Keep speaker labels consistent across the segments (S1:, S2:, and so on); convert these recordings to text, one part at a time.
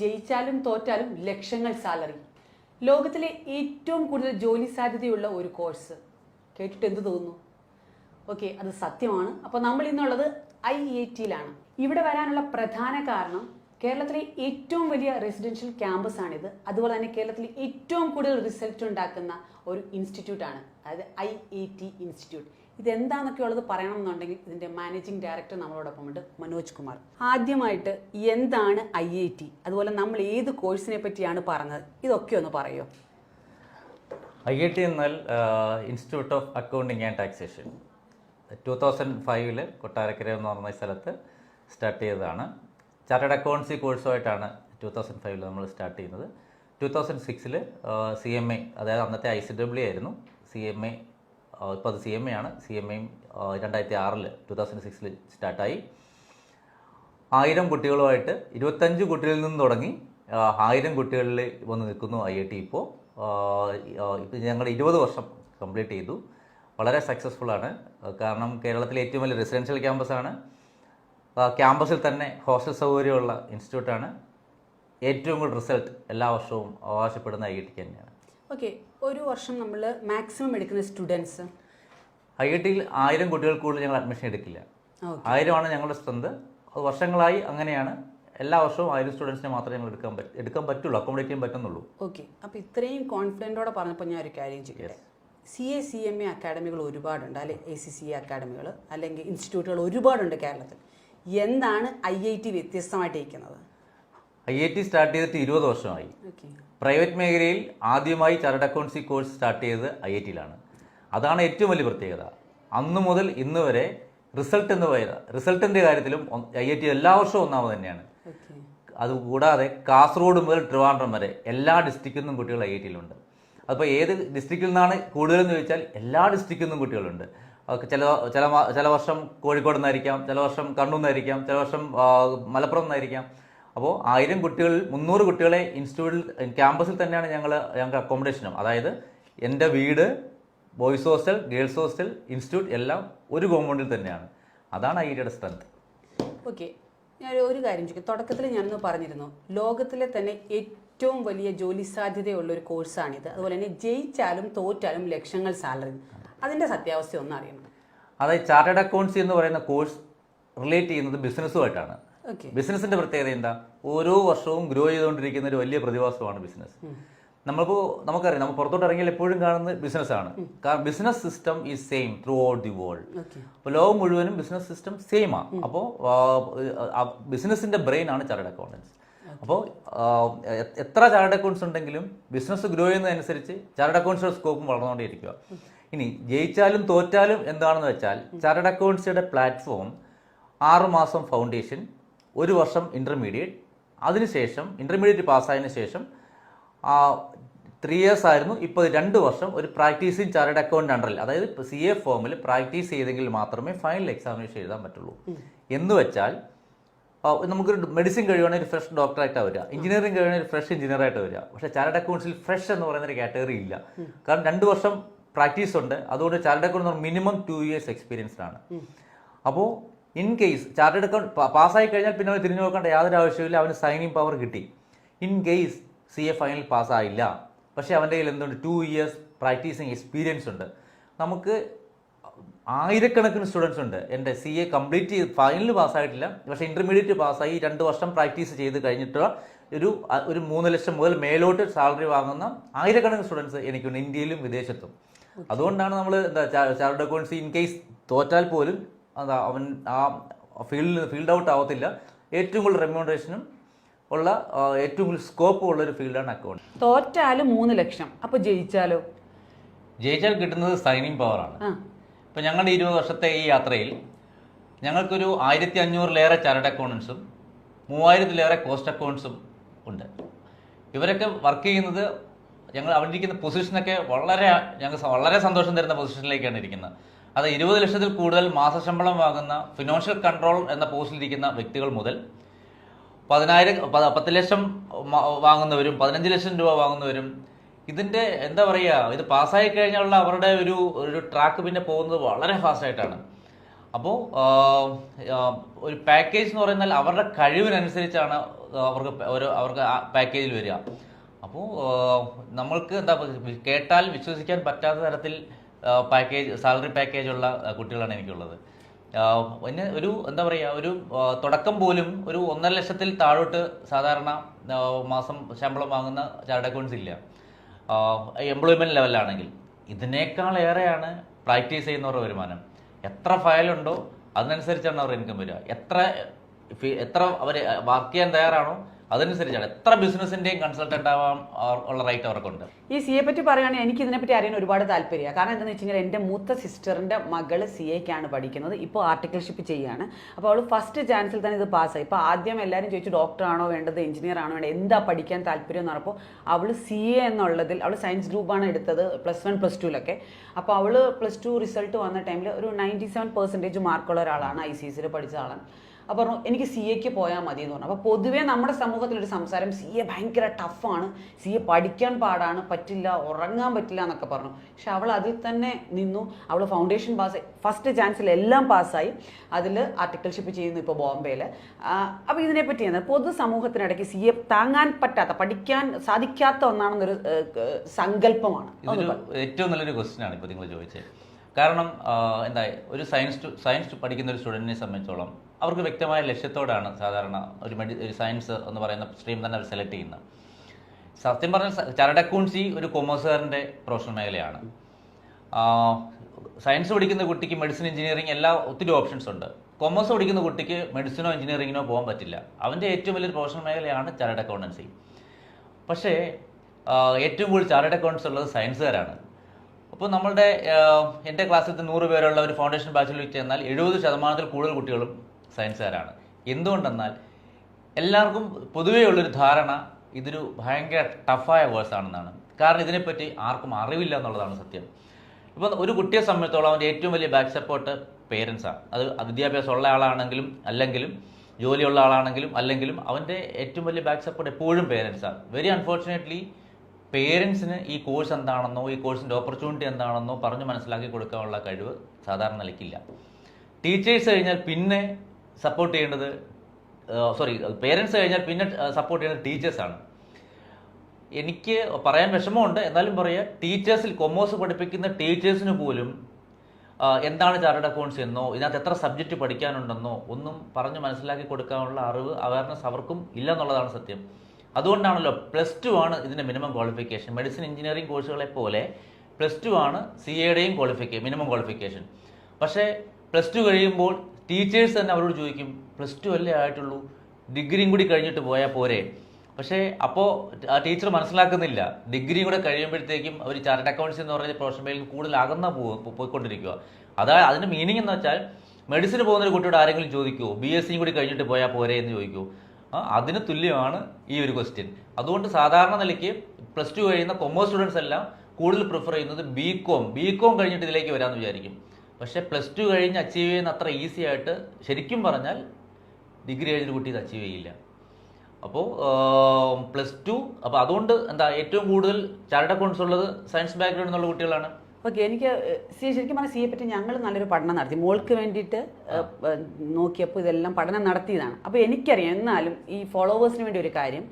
S1: ജയിച്ചാലും തോറ്റാലും ലക്ഷങ്ങൾ സാലറി ലോകത്തിലെ ഏറ്റവും കൂടുതൽ ജോലി സാധ്യതയുള്ള ഒരു കോഴ്സ് കേട്ടിട്ട് എന്ത് തോന്നുന്നു? ഓക്കെ അത് സത്യമാണ്. അപ്പോൾ നമ്മൾ ഇന്നുള്ളത് ഐ ഐ ടിയിലാണ് ഇവിടെ വരാനുള്ള പ്രധാന കാരണം കേരളത്തിലെ ഏറ്റവും വലിയ റെസിഡൻഷ്യൽ ക്യാമ്പസ് ആണിത്. അതുപോലെ തന്നെ കേരളത്തിലെ ഏറ്റവും കൂടുതൽ റിസൾട്ട് ഉണ്ടാക്കുന്ന ഒരു ഇൻസ്റ്റിറ്റ്യൂട്ട് ആണ്. അതായത് ഐ ഐ ടി ഇൻസ്റ്റിറ്റ്യൂട്ട് ഇതെന്താണെന്നൊക്കെ ഉള്ളത് പറയണം എന്നുണ്ടെങ്കിൽ ഇതിന്റെ മാനേജിംഗ് ഡയറക്ടർ നമ്മളോടൊപ്പം ഉണ്ട് മനോജ് കുമാർ. ആദ്യമായിട്ട് എന്താണ് ഐ ഐ ടി അതുപോലെ നമ്മൾ ഏത് കോഴ്സിനെ പറ്റിയാണ് പറഞ്ഞത്? ഇതൊക്കെ ഒന്ന് പറയോ?
S2: ഐ ഐ ടി എന്നാൽ institute of accounting and taxation two thousand ഫൈവിൽ കൊട്ടാരക്കര എന്ന് പറഞ്ഞ സ്ഥലത്ത് സ്റ്റാർട്ട് ചെയ്തതാണ്. ചാർട്ടേഡ് അക്കൗണ്ട്സി കോഴ്സുമായിട്ടാണ് ടു തൗസൻഡ് ഫൈവിൽ നമ്മൾ സ്റ്റാർട്ട് ചെയ്യുന്നത്. ടു തൗസൻഡ് സിക്സിൽ സി എം എ അതായത് അന്നത്തെ ഐ സി ഡബ്ല്യു ആയിരുന്നു. സി എം എ ഇപ്പോൾ അത് സി എം എ ആണ്. സി എം എയും രണ്ടായിരത്തി ആറിൽ ടു തൗസൻഡ് സിക്സിൽ സ്റ്റാർട്ടായി. ആയിരം കുട്ടികളുമായിട്ട് ഇരുപത്തഞ്ച് കുട്ടികളിൽ നിന്ന് തുടങ്ങി ആയിരം കുട്ടികളിൽ വന്ന് നിൽക്കുന്നു ഐ ഐ ടി ഇപ്പോൾ ഇപ്പോൾ ഞങ്ങൾ ഇരുപത് വർഷം കംപ്ലീറ്റ് ചെയ്തു. വളരെ സക്സസ്ഫുൾ ആണ്. കാരണം കേരളത്തിലെ ഏറ്റവും വലിയ റെസിഡൻഷ്യൽ ക്യാമ്പസാണ് ക്യാമ്പസിൽ തന്നെ ഹോസ്റ്റൽ സൗകര്യമുള്ള ഇൻസ്റ്റിറ്റ്യൂട്ടാണ് ഏറ്റവും കൂടുതൽ റിസൾട്ട് എല്ലാ വർഷവും അവകാശപ്പെടുന്ന ഐ ഐ ടിക്ക് തന്നെയാണ്.
S1: ഓക്കെ ഒരു വർഷം നമ്മൾ മാക്സിമം എടുക്കുന്ന സ്റ്റുഡൻസ്
S2: ഐ ഐ ടിയിൽ ആയിരം കുട്ടികൾ കൂടുതൽ ഞങ്ങൾ അഡ്മിഷൻ എടുക്കില്ല. ആയിരമാണ് ഞങ്ങളുടെ സ്ട്രെങ്ത് അത് വർഷങ്ങളായി അങ്ങനെയാണ്. എല്ലാ വർഷവും ആയിരം സ്റ്റുഡൻസിനെ മാത്രമേ ഞങ്ങൾ എടുക്കാൻ പറ്റും എടുക്കാൻ പറ്റുള്ളൂ അക്കോമഡേറ്റ് ചെയ്യാൻ പറ്റുന്നുള്ളൂ.
S1: ഓക്കെ അപ്പോൾ ഇത്രയും കോൺഫിഡന്റോടെ പറഞ്ഞപ്പോൾ ഞാൻ ഒരു കാര്യം ചെയ്യട്ടെ C A C M A അക്കാഡമികൾ ഒരുപാടുണ്ട് അല്ലെ എ സി സി എ അക്കാഡമികൾ അല്ലെങ്കിൽ ഇൻസ്റ്റിറ്റ്യൂട്ടുകൾ ഒരുപാടുണ്ട് കേരളത്തിൽ. എന്താണ് ഐ ഐ ടി വ്യത്യസ്തമായിട്ടിരിക്കുന്നത്
S2: ഐ ഐ ടി സ്റ്റാർട്ട് ചെയ്തിട്ട് ഇരുപത് വർഷമായി.
S1: ഓക്കെ
S2: പ്രൈവറ്റ് മേഖലയിൽ ആദ്യമായി ചാർട്ടേഡ് അക്കൗണ്ട്സി കോഴ്സ് സ്റ്റാർട്ട് ചെയ്തത് ഐ ഐ ടിയിലാണ്. അതാണ് ഏറ്റവും വലിയ പ്രത്യേകത. അന്ന് മുതൽ ഇന്ന് വരെ റിസൾട്ട് എന്ന് പറയുന്നത് റിസൾട്ടിന്റെ കാര്യത്തിലും ഐ ഐ ടി എല്ലാ വർഷവും ഒന്നാമത് തന്നെയാണ്. അതുകൂടാതെ കാസർഗോഡ് മുതൽ ട്രിവാൻഡ്രം വരെ എല്ലാ ഡിസ്ട്രിക്റ്റിൽ നിന്നും കുട്ടികൾ ഐ ഐ ടിയിലുണ്ട്. അപ്പോൾ ഏത് ഡിസ്ട്രിക്റ്റിൽ നിന്നാണ് കൂടുതലെന്ന് ചോദിച്ചാൽ എല്ലാ ഡിസ്ട്രിക്റ്റിൽ നിന്നും കുട്ടികളുണ്ട്. ചില ചില ചില വർഷം കോഴിക്കോട് നിന്നായിരിക്കാം ചില വർഷം കണ്ണൂർ നിന്നായിരിക്കാം ചില വർഷം മലപ്പുറം നിന്നായിരിക്കാം. അപ്പോൾ ആയിരം കുട്ടികളിൽ മുന്നൂറ് കുട്ടികളെ ഇൻസ്റ്റിറ്റ്യൂട്ടിൽ ക്യാമ്പസിൽ തന്നെയാണ് ഞങ്ങൾ ഞങ്ങൾക്ക് അക്കോമഡേഷനും അതായത് എന്റെ വീട് boys hostel girls hostel institute എല്ലാം ഒരു കോമ്പൗണ്ടിൽ തന്നെയാണ്. അതാണ് ഐ ഐയുടെ സ്ട്രെങ്ത്
S1: ഓക്കെ ഞാൻ ഒരു കാര്യം ചോദിക്കും. തുടക്കത്തിൽ ഞാനൊന്ന് പറഞ്ഞിരുന്നു. ലോകത്തിലെ തന്നെ ഏറ്റവും വലിയ ജോലി സാധ്യതയുള്ള ഒരു കോഴ്സാണിത് അതുപോലെ തന്നെ ജയിച്ചാലും തോറ്റാലും ലക്ഷങ്ങൾ സാലറി അതിന്റെ സത്യാവസ്ഥ ഒന്ന് അറിയണം.
S2: അതായത് ചാർട്ടേഡ് അക്കൗണ്ട്സ് എന്ന് പറയുന്ന കോഴ്സ് റിലേറ്റ് ചെയ്യുന്നത് ബിസിനസ്സുമായിട്ടാണ് ബിസിനസിന്റെ പ്രത്യേകത എന്താ? ഓരോ വർഷവും ഗ്രോ ചെയ്തുകൊണ്ടിരിക്കുന്ന ഒരു വലിയ പ്രതിഭാസമാണ് ബിസിനസ് നമ്മളിപ്പോൾ നമുക്കറിയാം നമ്മൾ പുറത്തോട്ട് ഇറങ്ങിയാൽ എപ്പോഴും കാണുന്നത് ബിസിനസ്സാണ് കാരണം business system is same throughout the world അപ്പോൾ ലോകം മുഴുവനും ബിസിനസ് സിസ്റ്റം സെയിം ആണ് അപ്പോൾ ബിസിനസിന്റെ ബ്രെയിൻ ആണ് ചാർട്ടേഡ് അക്കൗണ്ടൻസ് അപ്പോൾ എത്ര ചാർട്ടേഡ് അക്കൗണ്ട്സ് ഉണ്ടെങ്കിലും ബിസിനസ് ഗ്രോ ചെയ്യുന്നതനുസരിച്ച് ചാർട്ടേഡ് അക്കൗണ്ട്സിന്റെ സ്കോപ്പും വളർന്നുകൊണ്ടേയിരിക്കുക. ഇനി ജയിച്ചാലും തോറ്റാലും എന്താണെന്ന് വെച്ചാൽ ചാർട്ടേഡ് അക്കൗണ്ട്സിയുടെ പ്ലാറ്റ്ഫോം ആറുമാസം ഫൗണ്ടേഷൻ ഒരു വർഷം ഇന്റർമീഡിയറ്റ് അതിനുശേഷം ഇന്റർമീഡിയറ്റ് പാസ്സായതിനു ശേഷം ത്രീ ഇയേഴ്സ് ആയിരുന്നു. ഇപ്പോൾ രണ്ട് വർഷം ഒരു പ്രാക്ടീസിങ് ചാർട്ടേഡ് അക്കൗണ്ട് അണ്ടറിൽ അതായത് സി എ ഫോമിൽ പ്രാക്ടീസ് ചെയ്തെങ്കിൽ മാത്രമേ ഫൈനൽ എക്സാമിനേഷൻ എഴുതാൻ പറ്റുള്ളൂ. എന്ന് വെച്ചാൽ നമുക്കൊരു മെഡിസിൻ കഴിയുവാണെങ്കിൽ ഒരു ഫ്രഷ് ഡോക്ടറായിട്ടാണ് വരിക. എഞ്ചിനീയറിംഗ് കഴിയുവാണെങ്കിൽ ഫ്രഷ് എഞ്ചിനീയറായിട്ട് വരിക. പക്ഷേ ചാർട്ടേഡ് അക്കൗണ്ട്സിൽ ഫ്രഷ് എന്ന് പറയുന്ന ഒരു കാറ്റഗറി ഇല്ല കാരണം രണ്ട് വർഷം പ്രാക്ടീസ് ഉണ്ട്. അതുകൊണ്ട് chartered account minimum two years experienced ആണ് അപ്പോൾ ഇൻ കേസ് ചാർട്ടേഡ് അക്കൗണ്ട് പാസ്സായി കഴിഞ്ഞാൽ പിന്നെ അവന് തിരിഞ്ഞു നോക്കേണ്ട യാതൊരു ആവശ്യമില്ല അവന് സൈനിങ് പവർ കിട്ടി. In case C A final പാസ്സായില്ല പക്ഷേ അവന്റെ കയ്യിൽ എന്തുണ്ട്? ടു ഇയേഴ്സ് പ്രാക്ടീസിങ് എക്സ്പീരിയൻസ് ഉണ്ട്. നമുക്ക് ആയിരക്കണക്കിന് സ്റ്റുഡൻസ് ഉണ്ട്. എന്റെ സി എ കംപ്ലീറ്റ് ചെയ്ത് ഫൈനൽ പാസ്സായിട്ടില്ല പക്ഷേ ഇന്റർമീഡിയറ്റ് പാസ്സായി രണ്ട് വർഷം പ്രാക്ടീസ് ചെയ്ത് കഴിഞ്ഞിട്ടുള്ള ഒരു ഒരു മൂന്ന് ലക്ഷം മുതൽ മേലോട്ട് സാലറി വാങ്ങുന്ന ആയിരക്കണക്കിന് സ്റ്റുഡൻസ് എനിക്കുണ്ട് ഇന്ത്യയിലും വിദേശത്തും. അതുകൊണ്ടാണ് നമ്മൾ എന്താ ചാർട്ടേഡ് അക്കൗണ്ട്സ് ഇൻ കേസ് തോറ്റാൽ പോലും എന്താ അവൻ ആ ഫീൽഡ് ഫീൽഡ് ഔട്ട് ആവത്തില്ല. ഏറ്റവും കൂടുതൽ റെമ്യൂണറേഷനും ഉള്ള ഏറ്റവും കൂടുതൽ സ്കോപ്പ് ഉള്ള ഒരു ഫീൽഡാണ് അക്കൗണ്ട്
S1: തോറ്റാലും മൂന്ന് ലക്ഷം. അപ്പോൾ ജയിച്ചാലോ?
S2: ജയിച്ചാൽ കിട്ടുന്നത് സൈനിങ് പവറാണ് ഇപ്പം ഞങ്ങളുടെ ഇരുപത് വർഷത്തെ ഈ യാത്രയിൽ ഞങ്ങൾക്കൊരു ആയിരത്തി അഞ്ഞൂറിലേറെ ചാർട്ടേഡ് അക്കൗണ്ടൻസും മൂവായിരത്തിലേറെ കോസ്റ്റ് അക്കൗണ്ട്സും ഉണ്ട്. ഇവരൊക്കെ വർക്ക് ചെയ്യുന്നത് ഞങ്ങൾ അവിടെ ഇരിക്കുന്ന പൊസിഷനൊക്കെ വളരെ ഞങ്ങൾക്ക് വളരെ സന്തോഷം തരുന്ന പൊസിഷനിലേക്കാണ് ഇരിക്കുന്നത്. അത് ഇരുപത് ലക്ഷത്തിൽ കൂടുതൽ മാസശമ്പളം വാങ്ങുന്ന ഫിനാൻഷ്യൽ കൺട്രോൾ എന്ന പോസ്റ്റിലിരിക്കുന്ന വ്യക്തികൾ മുതൽ പതിനായിരം പത്ത് ലക്ഷം വാങ്ങുന്നവരും പതിനഞ്ച് ലക്ഷം രൂപ വാങ്ങുന്നവരും ഇതിന്റെ എന്താ പറയുക ഇത് പാസ്സായി കഴിഞ്ഞുള്ള അവരുടെ ഒരു ഒരു ട്രാക്ക് പിന്നെ പോകുന്നത് വളരെ ഫാസ്റ്റായിട്ടാണ് അപ്പോൾ ഒരു പാക്കേജ് എന്ന് പറയുന്നാൽ അവരുടെ കഴിവിനനുസരിച്ചാണ് അവർക്ക് ഒരു അവർക്ക് പാക്കേജിൽ വരിക. അപ്പോൾ നമ്മൾക്ക് എന്താ കേട്ടാൽ വിശ്വസിക്കാൻ പറ്റാത്ത തരത്തിൽ പാക്കേജ് സാലറി പാക്കേജുള്ള കുട്ടികളാണ് എനിക്കുള്ളത്. പിന്നെ ഒരു എന്താ പറയുക ഒരു തുടക്കം പോലും ഒരു ഒന്നര ലക്ഷത്തിൽ താഴോട്ട് സാധാരണ മാസം ശമ്പളം വാങ്ങുന്ന ചാർട്ട് അക്കൗണ്ട്സ് ഇല്ല. എംപ്ലോയ്മെന്റ് ലെവലാണെങ്കിൽ ഇതിനേക്കാൾ ഏറെയാണ് പ്രാക്ടീസ് ചെയ്യുന്നവരുടെ വരുമാനം. എത്ര ഫയലുണ്ടോ അതിനനുസരിച്ചാണ് അവർ ഇൻകം വരിക. എത്ര എത്ര അവർ വർക്ക് ചെയ്യാൻ തയ്യാറാണോ അതനുസരിച്ചാണ്. എത്ര ബിസിനസിന്റെയും കൺസൾട്ടന്റ് ആവാൻ ഉള്ള റൈറ്റ് അവർക്കുണ്ട്.
S1: ഈ സി എ പറ്റി പറയുകയാണെങ്കിൽ എനിക്ക് ഇതിനെ പറ്റി അറിയാൻ ഒരുപാട് താല്പര്യമാണ്. കാരണം എന്താണെന്ന് വെച്ച് കഴിഞ്ഞാൽ എന്റെ മൂത്ത സിസ്റ്ററിന്റെ മകൾ സി എക്കാണ് പഠിക്കുന്നത്. ഇപ്പോൾ ആർട്ടിക്കൽഷിപ്പ് ചെയ്യുകയാണ്. അപ്പോൾ അവൾ ഫസ്റ്റ് ചാൻസിൽ തന്നെ ഇത് പാസ്സായി ഇപ്പോൾ ആദ്യം എല്ലാവരും ചോദിച്ചു ഡോക്ടറാണോ വേണ്ടത്? എഞ്ചിനീയർ ആണോ വേണ്ടത്? എന്താ പഠിക്കാൻ താല്പര്യം? എന്ന് പറഞ്ഞപ്പോൾ അവൾ സി എ എന്നുള്ളതിൽ അവൾ സയൻസ് ഗ്രൂപ്പാണ് എടുത്തത് പ്ലസ് വൺ പ്ലസ് ടുവിലൊക്കെ അപ്പോൾ അവൾ പ്ലസ് ടു റിസൾട്ട് വന്ന ടൈമിൽ ഒരു നയന്റി സെവൻ പെർസെന്റേജ് മാർക്കുള്ള ഒരാളാണ് ഐ സി സിയിൽ പഠിച്ച ആളാണ് അപ്പോൾ പറഞ്ഞു എനിക്ക് സി എക്ക് പോയാൽ മതി എന്ന് പറഞ്ഞു. അപ്പോൾ പൊതുവേ നമ്മുടെ സമൂഹത്തിലൊരു സംസാരം സി എ ഭയങ്കര ടഫാണ്. സി എ പഠിക്കാൻ പാടാണ് പറ്റില്ല ഉറങ്ങാൻ പറ്റില്ല എന്നൊക്കെ പറഞ്ഞു. പക്ഷെ അവൾ അതിൽ തന്നെ നിന്നു. അവൾ ഫൗണ്ടേഷൻ പാസ് ഫസ്റ്റ് ചാൻസിൽ എല്ലാം പാസ്സായി അതിൽ ആർട്ടിക്കിൾഷിപ്പ് ചെയ്യുന്നു ഇപ്പോൾ ബോംബെയിൽ അപ്പോൾ ഇതിനെപ്പറ്റി എന്താ പൊതു സമൂഹത്തിനിടയ്ക്ക് സി എ താങ്ങാൻ പറ്റാത്ത പഠിക്കാൻ സാധിക്കാത്ത ഒന്നാണെന്നൊരു സങ്കല്പമാണ്.
S2: ഏറ്റവും നല്ലൊരു ക്വസ്റ്റ്യൻ ആണ് ഇപ്പോൾ നിങ്ങൾ ചോദിച്ചത്. കാരണം എന്താ ഒരു സയൻസ് സയൻസ് പഠിക്കുന്ന ഒരു സ്റ്റുഡന്റിനെ സംബന്ധിച്ചോളം അവർക്ക് വ്യക്തമായ ലക്ഷ്യത്തോടാണ് സാധാരണ ഒരു മെഡി ഒരു സയൻസ് എന്ന് പറയുന്ന സ്ട്രീം തന്നെ അവർ സെലക്ട് ചെയ്യുന്നത്. സത്യം പറഞ്ഞാൽ ചരടക്കൂൺസി ഒരു കൊമേഴ്സുകാരന്റെ പ്രൊഫഷണൽ മേഖലയാണ്. സയൻസ് പഠിക്കുന്ന കുട്ടിക്ക് മെഡിസിൻ എഞ്ചിനീയറിംഗ് എല്ലാ ഒത്തിരി ഓപ്ഷൻസ് ഉണ്ട്. കൊമേഴ്സ് പഠിക്കുന്ന കുട്ടിക്ക് മെഡിസിനോ എഞ്ചിനീയറിങ്ങിനോ പോകാൻ പറ്റില്ല. അവന്റെ ഏറ്റവും വലിയൊരു പ്രൊഫഷണൽ മേഖലയാണ് ചാർട്ടേഡ് അക്കൗണ്ടൻസി. പക്ഷേ ഏറ്റവും കൂടുതൽ ചാർട്ടേഡ് അക്കൗണ്ട്സ് ഉള്ളത് സയൻസുകാരാണ്. അപ്പോൾ നമ്മളുടെ എന്റെ ക്ലാസ്സിലത്തെ നൂറ് പേരുള്ള ഒരു ഫൗണ്ടേഷൻ ബാച്ചിൽ ചെന്നാൽ എഴുപത് ശതമാനത്തിൽ കൂടുതൽ കുട്ടികളും സയൻസുകാരാണ് എന്തുകൊണ്ടെന്നാൽ എല്ലാവർക്കും പൊതുവേ ഉള്ളൊരു ധാരണ ഇതൊരു ഭയങ്കര ടഫായ കോഴ്സാണെന്നാണ് കാരണം ഇതിനെപ്പറ്റി ആർക്കും അറിവില്ല എന്നുള്ളതാണ് സത്യം. ഇപ്പം ഒരു കുട്ടിയെ സംബന്ധിച്ചോളം അവന്റെ ഏറ്റവും വലിയ ബാക്ക് സപ്പോർട്ട് പേരൻസാണ് അത് വിദ്യാഭ്യാസം ഉള്ള ആളാണെങ്കിലും അല്ലെങ്കിലും ജോലിയുള്ള ആളാണെങ്കിലും അല്ലെങ്കിലും അവന്റെ ഏറ്റവും വലിയ ബാക്ക് സപ്പോർട്ട് എപ്പോഴും പേരൻസാണ് വെരി അൺഫോർച്ചുനേറ്റ്ലി പേരൻസിന് ഈ കോഴ്സ് എന്താണെന്നോ ഈ കോഴ്സിന്റെ ഓപ്പർച്യൂണിറ്റി എന്താണെന്നോ പറഞ്ഞ് മനസ്സിലാക്കി കൊടുക്കാനുള്ള കഴിവ് സാധാരണ നിലയ്ക്കില്ല. ടീച്ചേഴ്സ് കഴിഞ്ഞാൽ പിന്നെ സപ്പോർട്ട് ചെയ്യേണ്ടത് സോറി പേരൻസ് കഴിഞ്ഞാൽ പിന്നെ സപ്പോർട്ട് ചെയ്യുന്നത് ടീച്ചേഴ്സാണ് എനിക്ക് പറയാൻ വിഷമമുണ്ട്. എന്നാലും പറയുക ടീച്ചേഴ്സിൽ കൊമേഴ്സ് പഠിപ്പിക്കുന്ന ടീച്ചേഴ്സിന് പോലും എന്താണ് ചാർട്ടേഡ് അക്കൗണ്ട്സ് എന്നോ ഇതിനകത്ത് എത്ര സബ്ജക്റ്റ് പഠിക്കാനുണ്ടെന്നോ ഒന്നും പറഞ്ഞ് മനസ്സിലാക്കി കൊടുക്കാനുള്ള അറിവ് അവയർനെസ് അവർക്കും ഇല്ല എന്നുള്ളതാണ് സത്യം. അതുകൊണ്ടാണല്ലോ പ്ലസ് ടു ആണ് ഇതിന്റെ മിനിമം ക്വാളിഫിക്കേഷൻ മെഡിസിൻ എഞ്ചിനീയറിംഗ് കോഴ്സുകളെ പോലെ പ്ലസ് ടു ആണ് സി എയുടെയും ക്വാളിഫിക്കേഷൻ മിനിമം ക്വാളിഫിക്കേഷൻ പക്ഷേ പ്ലസ് ടു കഴിയുമ്പോൾ ടീച്ചേഴ്സ് തന്നെ അവരോട് ചോദിക്കും പ്ലസ് ടു അല്ലേ ആയിട്ടുള്ളൂ? ഡിഗ്രിയും കൂടി കഴിഞ്ഞിട്ട് പോയാൽ പോരെ? പക്ഷേ അപ്പോൾ ആ ടീച്ചർ മനസ്സിലാക്കുന്നില്ല. ഡിഗ്രിയും കൂടെ കഴിയുമ്പോഴത്തേക്കും അവർ ചാർട്ടഡ് അക്കൗണ്ട്സ് എന്ന് പറയുന്ന പ്രൊഫഷൻ മേഖലയിൽ കൂടുതൽ അകന്ന പോയിക്കൊണ്ടിരിക്കുക. അതായത് അതിന്റെ മീനിങ് എന്ന് വെച്ചാൽ മെഡിസിന് പോകുന്ന ഒരു കുട്ടിയോട് ആരെങ്കിലും ചോദിക്കുമോ ബി എസ് സിയും കൂടി കഴിഞ്ഞിട്ട് പോയാൽ പോരെ? എന്ന് ചോദിക്കുമോ അതിന് തുല്യമാണ് ഈ ഒരു ക്വസ്റ്റ്യൻ അതുകൊണ്ട് സാധാരണ നിലയ്ക്ക് പ്ലസ് ടു കഴിയുന്ന കൊമേഴ്സ് സ്റ്റുഡൻസ് എല്ലാം കൂടുതൽ പ്രിഫർ ചെയ്യുന്നത് ബി കോം ബി കോം കഴിഞ്ഞിട്ട് ഇതിലേക്ക് വരാമെന്ന് വിചാരിക്കും. പക്ഷേ പ്ലസ് ടു കഴിഞ്ഞ് അച്ചീവ് ചെയ്യുന്ന അത്ര ഈസി ആയിട്ട് ശരിക്കും പറഞ്ഞാൽ ഡിഗ്രി കഴിഞ്ഞൊരു കുട്ടി ഇത് അച്ചീവ് ചെയ്യില്ല. അപ്പോൾ പ്ലസ് ടു അപ്പോൾ അതുകൊണ്ട് എന്താ ഏറ്റവും കൂടുതൽ ചാർട്ടഡ് അക്കൗണ്ട്സ് ഉള്ളത് സയൻസ് ബാക്ക്ഗ്രൗണ്ട് എന്നുള്ള കുട്ടികളാണ്.
S1: ഓക്കെ എനിക്ക് സി ശരിക്കും പറഞ്ഞാൽ സിയെ പറ്റി ഞങ്ങൾ നല്ലൊരു പഠനം നടത്തി. മോൾക്ക് വേണ്ടിയിട്ട് നോക്കിയപ്പോൾ ഇതെല്ലാം പഠനം നടത്തിയതാണ്. അപ്പോൾ എനിക്കറിയാം എന്നാലും ഈ ഫോളോവേഴ്സിന് വേണ്ടി ഒരു കാര്യം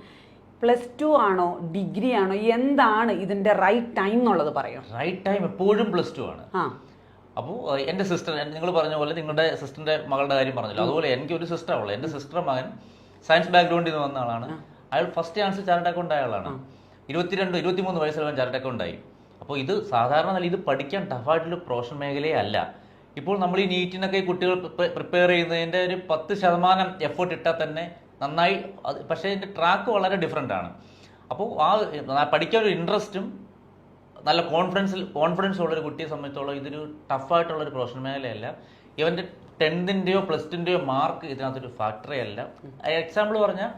S1: പ്ലസ് ടു ആണോ ഡിഗ്രി ആണോ എന്താണ് ഇതിന്റെ റൈറ്റ് ടൈം എന്നുള്ളത് പറയാം
S2: റൈറ്റ് ടൈം എപ്പോഴും പ്ലസ് ടു ആണ്.
S1: ആ.
S2: അപ്പോൾ എന്റെ സിസ്റ്റർ നിങ്ങൾ പറഞ്ഞ പോലെ നിങ്ങളുടെ സിസ്റ്ററിന്റെ മകളുടെ കാര്യം പറഞ്ഞല്ലോ. അതുപോലെ എനിക്ക് ഒരു സിസ്റ്റർ ഉള്ളത്. എന്റെ സിസ്റ്റർ മകൻ സയൻസ് ബാക്ക്ഗ്രൗണ്ടിൽ നിന്ന് വന്ന ആളാണ്. അയാൾ ഫസ്റ്റ് ചാൻസ് ചാർട്ട് അക്കൗണ്ട് ആയ ആളാണ് ഇരുപത്തിരണ്ട് ഇരുപത്തിമൂന്ന് വയസ്സിൽ അവൻ ചാർട്ട് അക്കൗണ്ട് ആയി അപ്പോൾ ഇത് സാധാരണ നില ഇത് പഠിക്കാൻ ടഫായിട്ടുള്ള പ്രൊഫഷൻ മേഖലയെ അല്ല. ഇപ്പോൾ നമ്മൾ ഈ നീറ്റിനൊക്കെ കുട്ടികൾ പ്രിപ്പയർ ചെയ്യുന്നതിന്റെ ഒരു പത്ത് ശതമാനം എഫേർട്ട് ഇട്ടാൽ തന്നെ നന്നായി പക്ഷേ ഇതിന്റെ ട്രാക്ക് വളരെ ഡിഫറെന്റ് ആണ്. അപ്പോൾ ആ പഠിക്കാൻ ഒരു ഇൻട്രസ്റ്റും നല്ല കോൺഫിഡൻസിൽ കോൺഫിഡൻസ് ഉള്ളൊരു കുട്ടിയെ സംബന്ധിച്ചോളം ഇതൊരു ടഫായിട്ടുള്ളൊരു പ്രൊഫഷൻ മേഖലയല്ല ഇവന്റെ ടെൻത്തിന്റെയോ പ്ലസ് ടുന്റെയോ മാർക്ക് ഇതിനകത്തൊരു ഫാക്ടറേ അല്ല. എക്സാമ്പിൾ പറഞ്ഞാൽ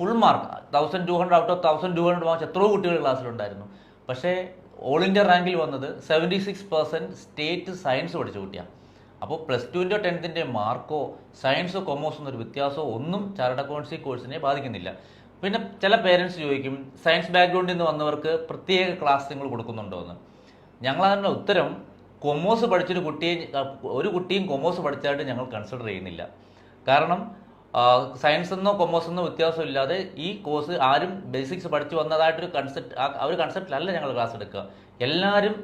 S2: full mark thousand two hundred out of thousand two hundred mark എത്രയോ കുട്ടികൾ ക്ലാസ്സിലുണ്ടായിരുന്നു പക്ഷേ ഓൾ ഇന്ത്യ റാങ്കിൽ വന്നത് seventy six percent state science പഠിച്ച കുട്ടിയാണ് അപ്പോൾ പ്ലസ് ടുവിന്റെ ടെൻത്തിന്റെ മാർക്കോ സയൻസോ കൊമേഴ്സോ എന്നൊരു വ്യത്യാസമോ ഒന്നും ചാർട്ടേഡ് അക്കൗണ്ട്സി കോഴ്സിനെ ബാധിക്കുന്നില്ല. പിന്നെ ചില പേരൻസ് ചോദിക്കും സയൻസ് ബാക്ക്ഗ്രൗണ്ടിൽ നിന്ന് വന്നവർക്ക് പ്രത്യേക ക്ലാസ് നിങ്ങൾ കൊടുക്കുന്നുണ്ടോ എന്ന്. ഞങ്ങൾ അതിന്റെ ഉത്തരം കൊമേഴ്സ് പഠിച്ചൊരു കുട്ടിയെ ഒരു കുട്ടിയും കൊമേഴ്സ് പഠിച്ചായിട്ട് ഞങ്ങൾ കൺസിഡർ ചെയ്യുന്നില്ല. കാരണം സയൻസ് എന്നോ കൊമേഴ്സ് എന്നോ വ്യത്യാസമില്ലാതെ ഈ കോഴ്സ് ആരും ബേസിക്സ് പഠിച്ചു വന്നതായിട്ടൊരു കൺസെപ്റ്റ് ആ ഒരു കൺസെപ്റ്റിലല്ല ഞങ്ങൾ ക്ലാസ് എടുക്കുക. എല്ലാവരും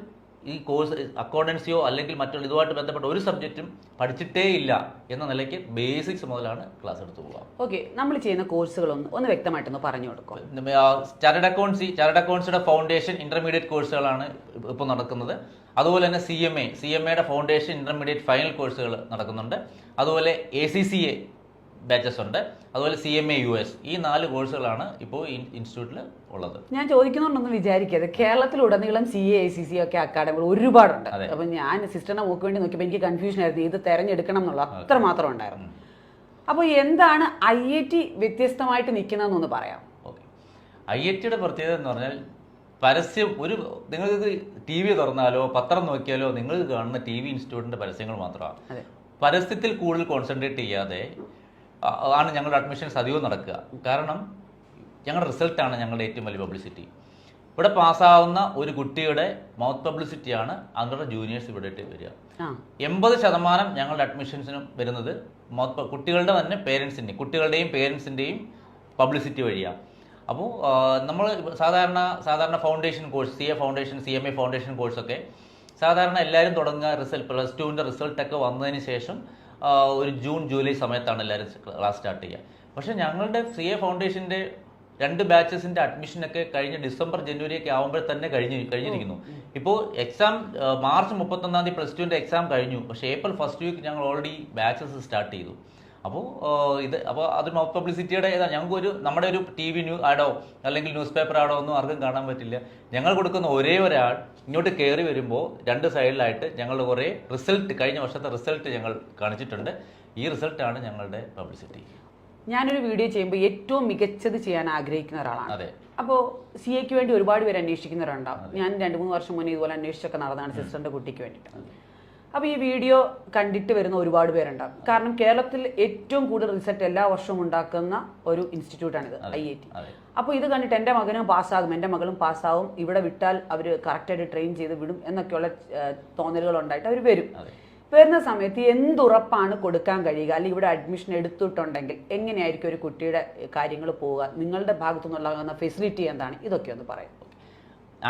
S2: ഈ കോഴ്സ് അക്കൗണ്ടൻസിയോ അല്ലെങ്കിൽ മറ്റുള്ള ഇതുമായിട്ട് ബന്ധപ്പെട്ട ഒരു സബ്ജക്റ്റും പഠിച്ചിട്ടേ ഇല്ല എന്ന നിലയ്ക്ക് ബേസിക്സ് മുതലാണ് ക്ലാസ് എടുത്തു പോകുക
S1: ഓക്കെ നമ്മൾ ചെയ്യുന്ന കോഴ്സുകളൊന്ന് ഒന്ന് വ്യക്തമായിട്ടൊന്ന് പറഞ്ഞു കൊടുക്കും
S2: സ്റ്റാർഡ് അക്കൗണ്ട്സി സ്റ്റാർഡ് അക്കൗണ്ട്സിയുടെ ഫൗണ്ടേഷൻ ഇന്റർമീഡിയറ്റ് കോഴ്സുകളാണ് ഇപ്പോൾ നടക്കുന്നത്. അതുപോലെ തന്നെ C M A C M എയുടെ ഫൗണ്ടേഷൻ ഇന്റർമീഡിയറ്റ് ഫൈനൽ കോഴ്സുകൾ നടക്കുന്നുണ്ട്. അതുപോലെ A C C A batches ഉണ്ട്. അതുപോലെ C M A U S ഈ നാല് കോഴ്സുകളാണ് ഇപ്പോൾ ഇൻസ്റ്റിറ്റ്യൂട്ടിൽ ഉള്ളത്.
S1: ഞാൻ ചോദിക്കുന്നുണ്ടെന്ന് വിചാരിക്കരുത് കേരളത്തിലുടനീളം സി എ സി സി ഒക്കെ അക്കാഡമികൾ ഒരുപാടുണ്ട്. അപ്പൊ ഞാൻ സിസ്റ്ററിനെ നോക്കി വേണ്ടി നോക്കിയപ്പോൾ എനിക്ക് കൺഫ്യൂഷൻ ആയിരുന്നു. ഇത് തെരഞ്ഞെടുക്കണം എന്നുള്ള അത്ര മാത്രം ഉണ്ടായിരുന്നു. അപ്പോൾ എന്താണ് ഐ ഐ ടി വ്യത്യസ്തമായിട്ട് നിൽക്കുന്നതെന്നൊന്ന് പറയാം.
S2: ഓക്കെ. ഐ ഐ ടിയുടെ പ്രത്യേകത എന്ന് പറഞ്ഞാൽ പരസ്യം ഒരു നിങ്ങൾക്ക് ടി വി തുറന്നാലോ പത്രം നോക്കിയാലോ നിങ്ങൾ കാണുന്ന ടി വി ഇൻസ്റ്റിറ്റ്യൂട്ടിന്റെ പരസ്യങ്ങൾ മാത്രമാണ്. പരസ്യത്തിൽ കൂടുതൽ കോൺസെൻട്രേറ്റ് ചെയ്യാതെ ആണ് ഞങ്ങളുടെ അഡ്മിഷൻസ് അധികവും നടക്കുക. കാരണം ഞങ്ങളുടെ റിസൾട്ടാണ് ഞങ്ങളുടെ ഏറ്റവും വലിയ പബ്ലിസിറ്റി ഇവിടെ പാസ്സാവുന്ന ഒരു കുട്ടിയുടെ മൗത്ത് പബ്ലിസിറ്റിയാണ് അവരുടെ ജൂനിയേഴ്സ് ഇവിടെ വരിക. എൺപത് ശതമാനം ഞങ്ങളുടെ അഡ്മിഷൻസിനും വരുന്നത് മൗത്ത് കുട്ടികളുടെ തന്നെ പേരൻസിന്റെ കുട്ടികളുടെയും പേരൻസിന്റെയും പബ്ലിസിറ്റി വഴിയാണ് അപ്പോൾ നമ്മൾ സാധാരണ സാധാരണ foundation course C A foundation C M A foundation കോഴ്സൊക്കെ സാധാരണ എല്ലാവരും തുടങ്ങുക റിസൾട്ട് പ്ലസ് ടുവിന്റെ റിസൾട്ടൊക്കെ വന്നതിന് ശേഷം ഒരു ജൂൺ ജൂലൈ സമയത്താണ് എല്ലാവരും ക്ലാസ് സ്റ്റാർട്ട് ചെയ്യുക. പക്ഷേ ഞങ്ങളുടെ സി എ ഫൗണ്ടേഷന്റെ രണ്ട് ബാച്ചസിന്റെ അഡ്മിഷനൊക്കെ കഴിഞ്ഞ ഡിസംബർ ജനുവരി ഒക്കെ ആകുമ്പോൾ തന്നെ കഴിഞ്ഞു കഴിഞ്ഞിരിക്കുന്നു. ഇപ്പോൾ എക്സാം മാർച്ച് മുപ്പത്തൊന്നാം തീയതി പ്ലസ് ടുവിന്റെ എക്സാം കഴിഞ്ഞു. പക്ഷേ ഏപ്രിൽ ഫസ്റ്റ് വീക്ക് ഞങ്ങൾ ഓൾറെഡി ബാച്ചസ് സ്റ്റാർട്ട് ചെയ്തു. അപ്പോൾ ഇത് അപ്പോൾ അത് പബ്ലിസിറ്റിയുടെ ഇതാണ്. ഞങ്ങൾക്ക് ഒരു നമ്മുടെ ഒരു ടി വി ന്യൂ ആടോ അല്ലെങ്കിൽ ന്യൂസ് പേപ്പർ ആടോ ഒന്നും ആർക്കും കാണാൻ പറ്റില്ല. ഞങ്ങൾ കൊടുക്കുന്ന ഒരേ ഒരാൾ ഇങ്ങോട്ട് കയറി വരുമ്പോൾ രണ്ട് സൈഡിലായിട്ട് ഞങ്ങൾ കുറേ റിസൾട്ട് കഴിഞ്ഞ വർഷത്തെ റിസൾട്ട് ഞങ്ങൾ കാണിച്ചിട്ടുണ്ട്. ഈ റിസൾട്ടാണ് ഞങ്ങളുടെ പബ്ലിസിറ്റി
S1: ഞാനൊരു വീഡിയോ ചെയ്യുമ്പോൾ ഏറ്റവും മികച്ചത് ചെയ്യാൻ ആഗ്രഹിക്കുന്ന ഒരാളാണ്.
S2: അതെ.
S1: അപ്പോൾ സി എക്ക് വേണ്ടി ഒരുപാട് പേര് അന്വേഷിക്കുന്നവരുണ്ടാവും. ഞാൻ രണ്ട് മൂന്ന് വർഷം മുന്നേ ഇതുപോലെ അന്വേഷിച്ചൊക്കെ നടന്നതാണ് സിസ്റ്ററിന്റെ കുട്ടിക്ക് വേണ്ടിയിട്ട്. അപ്പോൾ ഈ വീഡിയോ കണ്ടിട്ട് വരുന്ന ഒരുപാട് പേരുണ്ടാകും. കാരണം കേരളത്തിൽ ഏറ്റവും കൂടുതൽ റിസൾട്ട് എല്ലാ വർഷവും ഉണ്ടാക്കുന്ന ഒരു ഇൻസ്റ്റിറ്റ്യൂട്ടാണിത് ഐ ഐ ടി. അപ്പോൾ ഇത് കണ്ടിട്ട് എന്റെ മകനും പാസ്സാകും എന്റെ മകളും പാസ്സാകും ഇവിടെ വിട്ടാൽ അവർ കറക്റ്റായിട്ട് ട്രെയിൻ ചെയ്ത് വിടും എന്നൊക്കെയുള്ള തോന്നലുകൾ ഉണ്ടായിട്ട് അവർ വരും. വരുന്ന സമയത്ത് എന്തുറപ്പാണ് കൊടുക്കാൻ കഴിയുക? അല്ലെങ്കിൽ ഇവിടെ അഡ്മിഷൻ എടുത്തിട്ടുണ്ടെങ്കിൽ എങ്ങനെയായിരിക്കും ഒരു കുട്ടിയുടെ കാര്യങ്ങൾ പോവുക? നിങ്ങളുടെ ഭാഗത്തു നിന്നുള്ള ഫെസിലിറ്റി എന്താണ്? ഇതൊക്കെ ഒന്ന് പറയാം.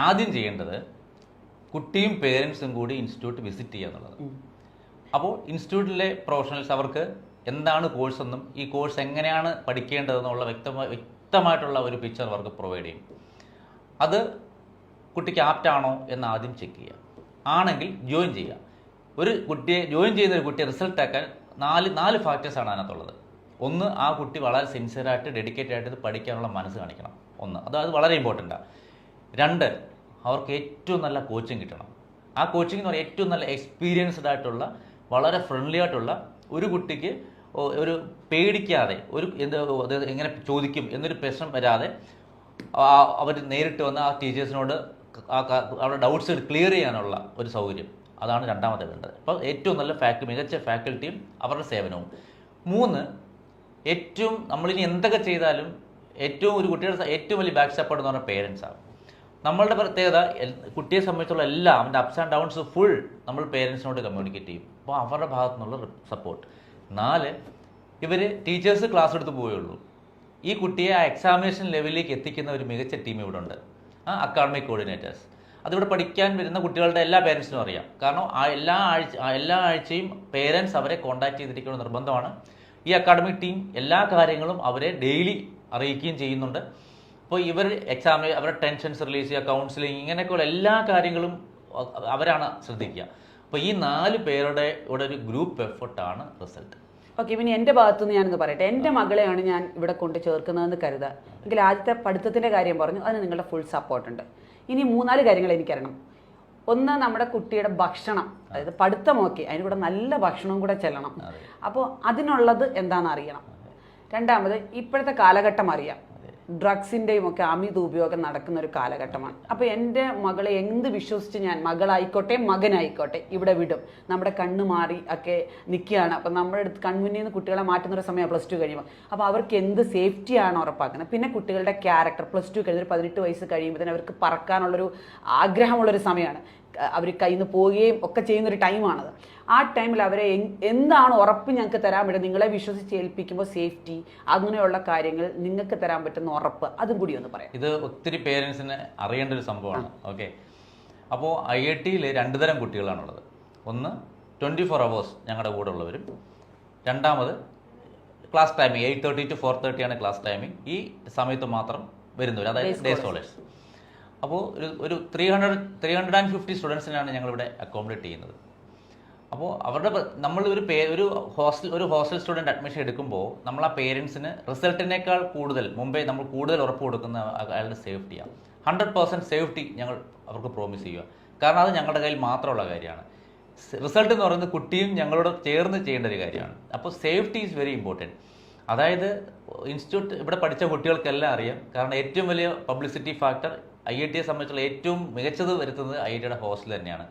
S2: ആദ്യം ചെയ്യേണ്ടത് കുട്ടിയും പേരൻസും കൂടി ഇൻസ്റ്റിറ്റ്യൂട്ട് വിസിറ്റ് ചെയ്യുക എന്നുള്ളത്. അപ്പോൾ ഇൻസ്റ്റിറ്റ്യൂട്ടിലെ പ്രൊഫഷണൽസ് അവർക്ക് എന്താണ് കോഴ്സ് എന്നും ഈ കോഴ്സ് എങ്ങനെയാണ് പഠിക്കേണ്ടതെന്നുള്ള വ്യക്തമായ വ്യക്തമായിട്ടുള്ള ഒരു പിക്ചർ അവർക്ക് പ്രൊവൈഡ് ചെയ്യും. അത് കുട്ടിക്ക് ആപ്റ്റ് ആണോ എന്ന് ആദ്യം ചെക്ക് ചെയ്യുക. ആണെങ്കിൽ ജോയിൻ ചെയ്യുക. ഒരു കുട്ടിയെ ജോയിൻ ചെയ്യുന്ന ഒരു കുട്ടിയെ റിസൾട്ട് ആക്കാൻ നാല് നാല് ഫാക്ടേഴ്സാണ് അതിനകത്തുള്ളത്. ഒന്ന് ആ കുട്ടി വളരെ സിൻസിയറായിട്ട് ഡെഡിക്കേറ്റഡ് ആയിട്ട് ഇത് പഠിക്കാനുള്ള മനസ്സ് കാണിക്കണം. ഒന്ന് അത് അത് വളരെ ഇമ്പോർട്ടന്റാണ് രണ്ട് അവർക്ക് ഏറ്റവും നല്ല കോച്ചിങ് കിട്ടണം. ആ കോച്ചിങ് എന്ന് പറഞ്ഞാൽ ഏറ്റവും നല്ല എക്സ്പീരിയൻസ്ഡ് ആയിട്ടുള്ള വളരെ ഫ്രണ്ട്ലി ആയിട്ടുള്ള ഒരു കുട്ടിക്ക് ഒരു പേടിക്കാതെ ഒരു എന്ത് എങ്ങനെ ചോദിക്കും എന്നൊരു പ്രശ്നം വരാതെ അവർ നേരിട്ട് വന്ന് ആ ടീച്ചേഴ്സിനോട് അവരുടെ ഡൗട്ട്സ് ക്ലിയർ ചെയ്യാനുള്ള ഒരു സൗകര്യം. അതാണ് രണ്ടാമത്തെ വേണ്ടത്. അപ്പോൾ ഏറ്റവും നല്ല ഫാക്കൽ മികച്ച ഫാക്കൽറ്റിയും അവരുടെ സേവനവും. മൂന്ന് ഏറ്റവും നമ്മളിനി എന്തൊക്കെ ചെയ്താലും ഏറ്റവും ഒരു കുട്ടിയുടെ ഏറ്റവും വലിയ ബാക്ക് സപ്പോർട്ട് എന്ന് പറഞ്ഞാൽ പേരൻസാണ് നമ്മളുടെ പ്രത്യേകത കുട്ടിയെ സംബന്ധിച്ചുള്ള എല്ലാം അവന്റെ അപ്സ് ആൻഡ് ഡൗൺസ് ഫുൾ നമ്മൾ പേരൻസിനോട് കമ്മ്യൂണിക്കേറ്റ് ചെയ്യും. അപ്പോൾ അവരുടെ ഭാഗത്തു നിന്നുള്ള സപ്പോർട്ട് നാല് ഇവർ ടീച്ചേഴ്സ് ക്ലാസ് എടുത്ത് പോവുകയുള്ളൂ. ഈ കുട്ടിയെ ആ എക്സാമിനേഷൻ ലെവലിലേക്ക് എത്തിക്കുന്ന ഒരു മികച്ച ടീം ഇവിടെ ഉണ്ട്. ആ അക്കാഡമിക് കോർഡിനേറ്റേഴ്സ് അതിവിടെ പഠിക്കാൻ വരുന്ന കുട്ടികളുടെ എല്ലാ പേരൻസിനും അറിയാം. കാരണം ആ എല്ലാ ആഴ്ച എല്ലാ ആഴ്ചയും പേരൻസ് അവരെ കോൺടാക്ട് ചെയ്തിരിക്കുന്ന നിർബന്ധമാണ്. ഈ അക്കാഡമിക് ടീം എല്ലാ കാര്യങ്ങളും അവരെ ഡെയിലി അറിയിക്കുകയും ചെയ്യുന്നുണ്ട്. അപ്പോൾ ഇവർ എക്സാം അവരുടെ ടെൻഷൻസ് റിലീസ് ചെയ്യുക കൗൺസിലിംഗ് ഇങ്ങനെയൊക്കെയുള്ള എല്ലാ കാര്യങ്ങളും അവരാണ് ശ്രദ്ധിക്കുക. അപ്പോൾ ഈ നാല് പേരുടെ ഇവിടെ ഒരു ഗ്രൂപ്പ് എഫർട്ടാണ് റിസൾട്ട്
S1: ഓക്കെ പിന്നെ എന്റെ ഭാഗത്തുനിന്ന് ഞാനൊന്ന് പറയട്ടെ. എന്റെ മകളെയാണ് ഞാൻ ഇവിടെ കൊണ്ട് ചേർക്കുന്നതെന്ന് കരുതുക. എങ്കിൽ ആദ്യത്തെ പഠിത്തത്തിന്റെ കാര്യം പറഞ്ഞു അതിന് നിങ്ങളുടെ ഫുൾ സപ്പോർട്ട് ഉണ്ട്. ഇനി മൂന്നാൽ കാര്യങ്ങൾ എനിക്കറിയണം. ഒന്ന് നമ്മുടെ കുട്ടിയുടെ ഭക്ഷണം അതായത് പഠിത്തം ഓക്കെ അതിന് കൂടെ നല്ല ഭക്ഷണവും കൂടെ ചെല്ലണം. അപ്പോൾ അതിനുള്ളത് എന്താണെന്ന് അറിയണം. രണ്ടാമത് ഇപ്പോഴത്തെ കാലഘട്ടം അറിയാം. ഡ്രഗ്സിന്റെയും ഒക്കെ അമിത ഉപയോഗം നടക്കുന്ന ഒരു കാലഘട്ടമാണ്. അപ്പോൾ എന്റെ മകളെ എന്ത് വിശ്വസിച്ച് ഞാൻ മകളായിക്കോട്ടെ മകനായിക്കോട്ടെ ഇവിടെ വിടും. നമ്മുടെ കണ്ണ് മാറി ഒക്കെ നിൽക്കുകയാണ്. അപ്പം നമ്മുടെ അടുത്ത് കൺമുന്നിൽ നിന്ന് കുട്ടികളെ മാറ്റുന്ന ഒരു സമയം പ്ലസ് ടു കഴിയുമ്പോൾ അപ്പോൾ അവർക്ക് എന്ത് സേഫ്റ്റിയാണ് ഉറപ്പാക്കുന്നത്? പിന്നെ കുട്ടികളുടെ ക്യാരക്ടർ പ്ലസ് ടു കഴിഞ്ഞൊരു പതിനെട്ട് വയസ്സ് കഴിയുമ്പോൾ തന്നെ അവർക്ക് പറക്കാനുള്ളൊരു ആഗ്രഹമുള്ളൊരു സമയമാണ്. അവർ കയ്യിൽ നിന്ന് പോവുകയും ഒക്കെ ചെയ്യുന്ന ഒരു ടൈമാണത്. ആ ടൈമിൽ അവരെ എന്താണ് ഉറപ്പ് ഞങ്ങൾക്ക് തരാൻ പറ്റും നിങ്ങളെ വിശ്വസിച്ച് ഏൽപ്പിക്കുമ്പോൾ സേഫ്റ്റി അങ്ങനെയുള്ള കാര്യങ്ങൾ നിങ്ങൾക്ക് തരാൻ പറ്റുന്ന ഉറപ്പ് അതും കൂടി ഒന്ന് പറയാം.
S2: ഇത് ഒത്തിരി പേരൻസിന് അറിയേണ്ട ഒരു സംഭവമാണ്. ഓക്കെ. അപ്പോൾ ഐ ഐ ടിയിൽ രണ്ട് തരം കുട്ടികളാണുള്ളത്. ഒന്ന് ട്വന്റി ഫോർ അവേഴ്സ് ഞങ്ങളുടെ കൂടെ ഉള്ളവരും രണ്ടാമത് class timing eight thirty to four തേർട്ടിയാണ് class timing ഈ സമയത്ത് മാത്രം വരുന്നവർ അതായത് ഡേ സ്കോളേഴ്സ് അപ്പോൾ ഒരു ഒരു three hundred three hundred and fifty സ്റ്റുഡൻസിനാണ് ഞങ്ങളിവിടെ അക്കോമഡേറ്റ് ചെയ്യുന്നത്. അപ്പോൾ അവരുടെ നമ്മൾ ഒരു പേ ഒരു ഹോസ്റ്റൽ ഒരു ഹോസ്റ്റൽ സ്റ്റുഡന്റ് അഡ്മിഷൻ എടുക്കുമ്പോൾ നമ്മൾ ആ പേരൻസിന് റിസൾട്ടിനേക്കാൾ കൂടുതൽ മുമ്പേ നമ്മൾ കൂടുതൽ ഉറപ്പ് കൊടുക്കുന്ന അയാളുടെ സേഫ്റ്റിയാണ് ഹൺഡ്രഡ് പെർസെന്റ് സേഫ്റ്റി ഞങ്ങൾ അവർക്ക് പ്രോമിസ് ചെയ്യുക. കാരണം അത് ഞങ്ങളുടെ കയ്യിൽ മാത്രമുള്ള കാര്യമാണ്. റിസൾട്ട് എന്ന് പറയുന്നത് കുട്ടിയും ഞങ്ങളോട് ചേർന്ന് ചെയ്യേണ്ട ഒരു കാര്യമാണ്. അപ്പോൾ സേഫ്റ്റി ഈസ് വെരി ഇമ്പോർട്ടന്റ് അതായത് ഇൻസ്റ്റിറ്റ്യൂട്ട് ഇവിടെ പഠിച്ച കുട്ടികൾക്കെല്ലാം അറിയാം. കാരണം ഏറ്റവും വലിയ പബ്ലിസിറ്റി ഫാക്ടർ ഐ ഐ ടിയെ സംബന്ധിച്ചുള്ള ഏറ്റവും മികച്ചത് വരുത്തുന്നത് ഐ ഐ ടിയുടെ ഹോസ്റ്റൽ തന്നെയാണ്.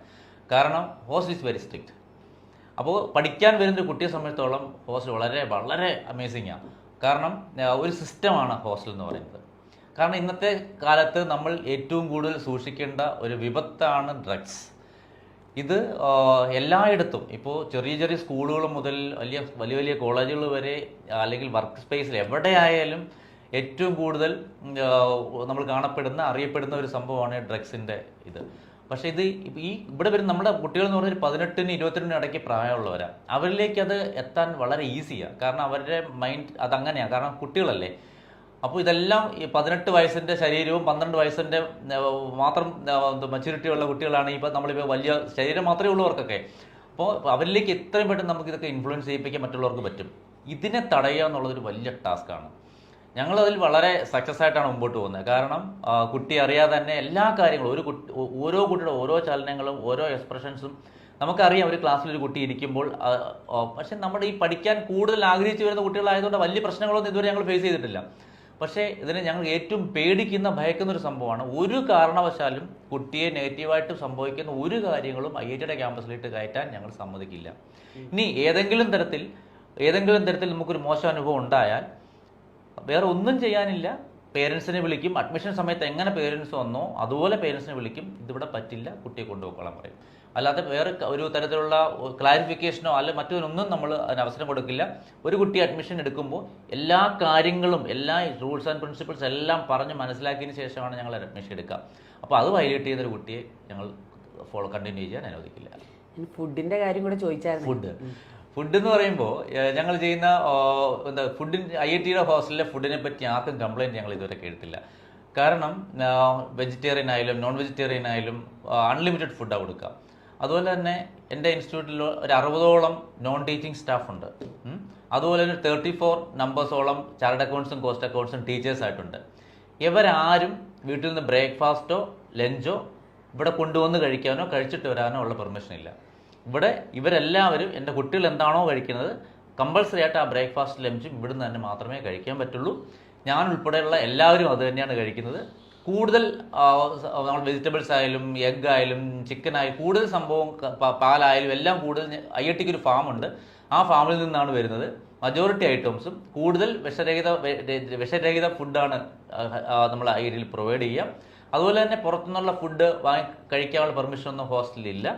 S2: കാരണം ഹോസ്റ്റൽ ഈസ് വെരി സ്ട്രിക്റ്റ് അപ്പോൾ പഠിക്കാൻ വരുന്ന ഒരു കുട്ടിയെ സംബന്ധിച്ചിടത്തോളം ഹോസ്റ്റൽ വളരെ വളരെ അമേസിംഗ് ആണ് കാരണം ഒരു സിസ്റ്റമാണ് ഹോസ്റ്റൽ എന്ന് പറയുന്നത്. കാരണം ഇന്നത്തെ കാലത്ത് നമ്മൾ ഏറ്റവും കൂടുതൽ സൂക്ഷിക്കേണ്ട ഒരു വിപത്താണ് ഡ്രഗ്സ്. ഇത് എല്ലായിടത്തും ഇപ്പോൾ ചെറിയ ചെറിയ സ്കൂളുകൾ മുതൽ വലിയ വലിയ വലിയ കോളേജുകൾ വരെ അല്ലെങ്കിൽ വർക്ക് സ്പേസിൽ എവിടെയായാലും ഏറ്റവും കൂടുതൽ നമ്മൾ കാണപ്പെടുന്ന അറിയപ്പെടുന്ന ഒരു സംഭവമാണ് ഡ്രഗ്സിന്റെ ഇത്. പക്ഷേ ഇത് ഈ ഇവിടെ വരുന്ന നമ്മുടെ കുട്ടികൾ എന്ന് പറഞ്ഞാൽ പതിനെട്ടിന് ഇരുപത്തിരണ്ടിന് ഇടയ്ക്ക് പ്രായമുള്ളവരാണ് അവരിലേക്ക് അത് എത്താൻ വളരെ ഈസിയാണ് കാരണം അവരുടെ മൈൻഡ് അതങ്ങനെയാണ് കാരണം കുട്ടികളല്ലേ. അപ്പോൾ ഇതെല്ലാം ഈ പതിനെട്ട് വയസ്സിന്റെ ശരീരവും പന്ത്രണ്ട് വയസ്സിന്റെ മാത്രം മെച്യൂരിറ്റി ഉള്ള കുട്ടികളാണ് ഇപ്പോൾ നമ്മളിപ്പോൾ വലിയ ശരീരം മാത്രമേ ഉള്ളവർക്കൊക്കെ അപ്പോൾ അവരിലേക്ക് എത്രയും പെട്ടെന്ന് നമുക്ക് ഇതൊക്കെ ഇൻഫ്ലുവൻസ് ചെയ്യിപ്പിക്കാൻ മറ്റുള്ളവർക്ക് പറ്റും. ഇതിനെ തടയുക എന്നുള്ളതൊരു വലിയ ടാസ്ക്കാണ് ഞങ്ങളതിൽ വളരെ സക്സസ് ആയിട്ടാണ് മുമ്പോട്ട് പോകുന്നത്. കാരണം കുട്ടി അറിയാതെ തന്നെ എല്ലാ കാര്യങ്ങളും ഒരു കുട്ടി ഓരോ കുട്ടിയുടെ ഓരോ ചലനങ്ങളും ഓരോ എക്സ്പ്രഷൻസും നമുക്കറിയാം ഒരു ക്ലാസ്സിൽ ഒരു കുട്ടി ഇരിക്കുമ്പോൾ പക്ഷെ നമ്മുടെ ഈ പഠിക്കാൻ കൂടുതൽ ആഗ്രഹിച്ചു വരുന്ന കുട്ടികളായതുകൊണ്ട് വലിയ പ്രശ്നങ്ങളൊന്നും ഇതുവരെ ഞങ്ങൾ ഫേസ് ചെയ്തിട്ടില്ല. പക്ഷേ ഇതിനെ ഞങ്ങൾ ഏറ്റവും പേടിക്കുന്ന ഭയക്കുന്ന ഒരു സംഭവമാണ്. ഒരു കാരണവശാലും കുട്ടിയെ നെഗറ്റീവായിട്ട് സംഭവിക്കുന്ന ഒരു കാര്യങ്ങളും ഐ ഐ ടിയുടെ ക്യാമ്പസിലിട്ട് കയറ്റാൻ ഞങ്ങൾ സമ്മതിക്കില്ല. ഇനി ഏതെങ്കിലും തരത്തിൽ ഏതെങ്കിലും തരത്തിൽ നമുക്കൊരു മോശം അനുഭവം ഉണ്ടായാൽ വേറെ ഒന്നും ചെയ്യാനില്ല. പേരൻസിനെ വിളിക്കും. അഡ്മിഷൻ സമയത്ത് എങ്ങനെ പേരൻസ് വന്നോ അതുപോലെ പേരൻസിനെ വിളിക്കും. ഇതിവിടെ പറ്റില്ല. കുട്ടിയെ കൊണ്ടുപോയിക്കോളാൻ പറയും. അല്ലാതെ വേറെ ഒരു തരത്തിലുള്ള ക്ലാരിഫിക്കേഷനോ അല്ല മറ്റൊന്നും നമ്മൾ അതിന് അവസരം കൊടുക്കില്ല. ഒരു കുട്ടി അഡ്മിഷൻ എടുക്കുമ്പോൾ എല്ലാ കാര്യങ്ങളും എല്ലാ റൂൾസ് ആൻഡ് പ്രിൻസിപ്പിൾസ് എല്ലാം പറഞ്ഞ് മനസ്സിലാക്കിയതിന് ശേഷമാണ് ഞങ്ങൾ അഡ്മിഷൻ എടുക്കുക. അപ്പോൾ അത് വയലേറ്റ് ചെയ്യുന്ന ഒരു കുട്ടിയെ ഞങ്ങൾ ഫോളോ കണ്ടിന്യൂ ചെയ്യാൻ അനുവദിക്കില്ല.
S1: ഫുഡിന്റെ ഫുഡിന്റെ കാര്യം കൂടെ ചോദിച്ചായിരുന്നു.
S2: ഫുഡ് ഫുഡ് എന്ന് പറയുമ്പോൾ ഞങ്ങൾ ചെയ്യുന്ന എന്താ ഫുഡിന് ഐ ഐ ടിയുടെ ഹോസ്റ്റലിലെ ഫുഡിനെ പറ്റി ആർക്കും കംപ്ലൈന്റ് ഞങ്ങൾ ഇതുവരെ കേട്ടില്ല കാരണം വെജിറ്റേറിയൻ ആയാലും നോൺ വെജിറ്റേറിയൻ ആയാലും അൺലിമിറ്റഡ് ഫുഡാണ് കൊടുക്കുക അതുപോലെ തന്നെ എന്റെ ഇൻസ്റ്റിറ്റ്യൂട്ടിൽ ഒരു അറുപതോളം നോൺ ടീച്ചിങ് സ്റ്റാഫ് ഉണ്ട് അതുപോലെ ഒരു തേർട്ടി ഫോർ നമ്പേഴ്സോളം ചാർട്ട് അക്കൗണ്ട്സും കോസ്റ്റ് അക്കൗണ്ട്സും ടീച്ചേഴ്സ് ആയിട്ടുണ്ട് ഇവരാരും വീട്ടിൽ നിന്ന് ബ്രേക്ക്ഫാസ്റ്റോ ലഞ്ചോ ഇവിടെ കൊണ്ടുവന്ന് കഴിക്കാനോ കഴിച്ചിട്ട് വരാനോ ഉള്ള പെർമിഷൻ ഇല്ല ഇവിടെ ഇവരെല്ലാവരും എന്റെ കുട്ടികൾ എന്താണോ കഴിക്കുന്നത് കമ്പൾസറി ആയിട്ട് ആ ബ്രേക്ക്ഫാസ്റ്റ് ലഞ്ചും ഇവിടുന്ന് തന്നെ മാത്രമേ കഴിക്കാൻ പറ്റുള്ളൂ. ഞാൻ ഉൾപ്പെടെയുള്ള എല്ലാവരും അത് തന്നെയാണ് കഴിക്കുന്നത്. കൂടുതൽ നമ്മൾ വെജിറ്റബിൾസ് ആയാലും എഗ് ആയാലും ചിക്കൻ ആയാലും കൂടുതൽ സംഭവം പാലായാലും എല്ലാം കൂടുതൽ ഐ ഐ ഒരു ഫാമുണ്ട് ആ ഫാമിൽ നിന്നാണ് വരുന്നത്. മജോറിറ്റി ഐറ്റംസും കൂടുതൽ വിഷരഹിത വിഷരഹിത ഫുഡാണ് നമ്മൾ ഐ ഡിയിൽ പ്രൊവൈഡ് ചെയ്യുക. അതുപോലെ തന്നെ പുറത്തുനിന്നുള്ള ഫുഡ് വാങ്ങി കഴിക്കാനുള്ള പെർമിഷൻ ഒന്നും ഹോസ്റ്റലിൽ ഇല്ല.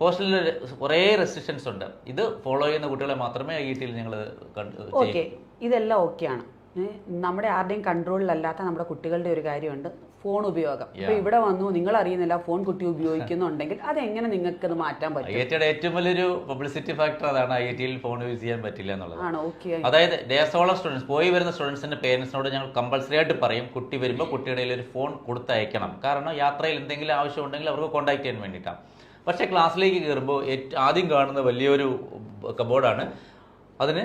S2: ഹോസ്റ്റലിൽ കുറേ റെസ്ട്രിക്ഷൻസ് ഉണ്ട്. ഇത് ഫോളോ ചെയ്യുന്ന കുട്ടികളെ മാത്രമേ ഐ ടിയിൽ ഞങ്ങൾ
S1: ഓക്കെ. ഇതെല്ലാം ഓക്കെയാണ് ആണ്. നമ്മുടെ ആരുടെയും കൺട്രോളിലല്ലാത്ത നമ്മുടെ കുട്ടികളുടെ ഒരു കാര്യമുണ്ട്. ഫോൺ ഉപയോഗം. ഇപ്പൊ ഇവിടെ വന്നു നിങ്ങൾ അറിയുന്നില്ല ഫോൺ കുട്ടി ഉപയോഗിക്കുന്നുണ്ടെങ്കിൽ അത് എങ്ങനെ നിങ്ങൾക്ക് അത് മാറ്റാൻ പറ്റും
S2: ഏറ്റവും വലിയൊരു പബ്ലിസിറ്റി ഫാക്ടർ അതാണ് ഐ ടിയിൽ ഫോൺ യൂസ് ചെയ്യാൻ പറ്റില്ല എന്നുള്ളത്. അതായത് ഡേസോളർ സ്റ്റുഡൻസ് പോയി വരുന്ന സ്റ്റുഡൻസിന്റെ പേരൻസിനോട് ഞങ്ങൾ കമ്പൾസറി ആയിട്ട് പറയും കുട്ടി വരുമ്പോൾ കുട്ടിയുടെ ഒരു ഫോൺ കൊടുത്തയക്കണം. കാരണം യാത്രയിൽ എന്തെങ്കിലും ആവശ്യം ഉണ്ടെങ്കിൽ അവർക്ക് കോൺടാക്ട് ചെയ്യാൻ വേണ്ടിയിട്ടാണ്. പക്ഷേ ക്ലാസ്സിലേക്ക് കയറുമ്പോൾ ആദ്യം കാണുന്ന വലിയൊരു കബോർഡാണ്. അതിന്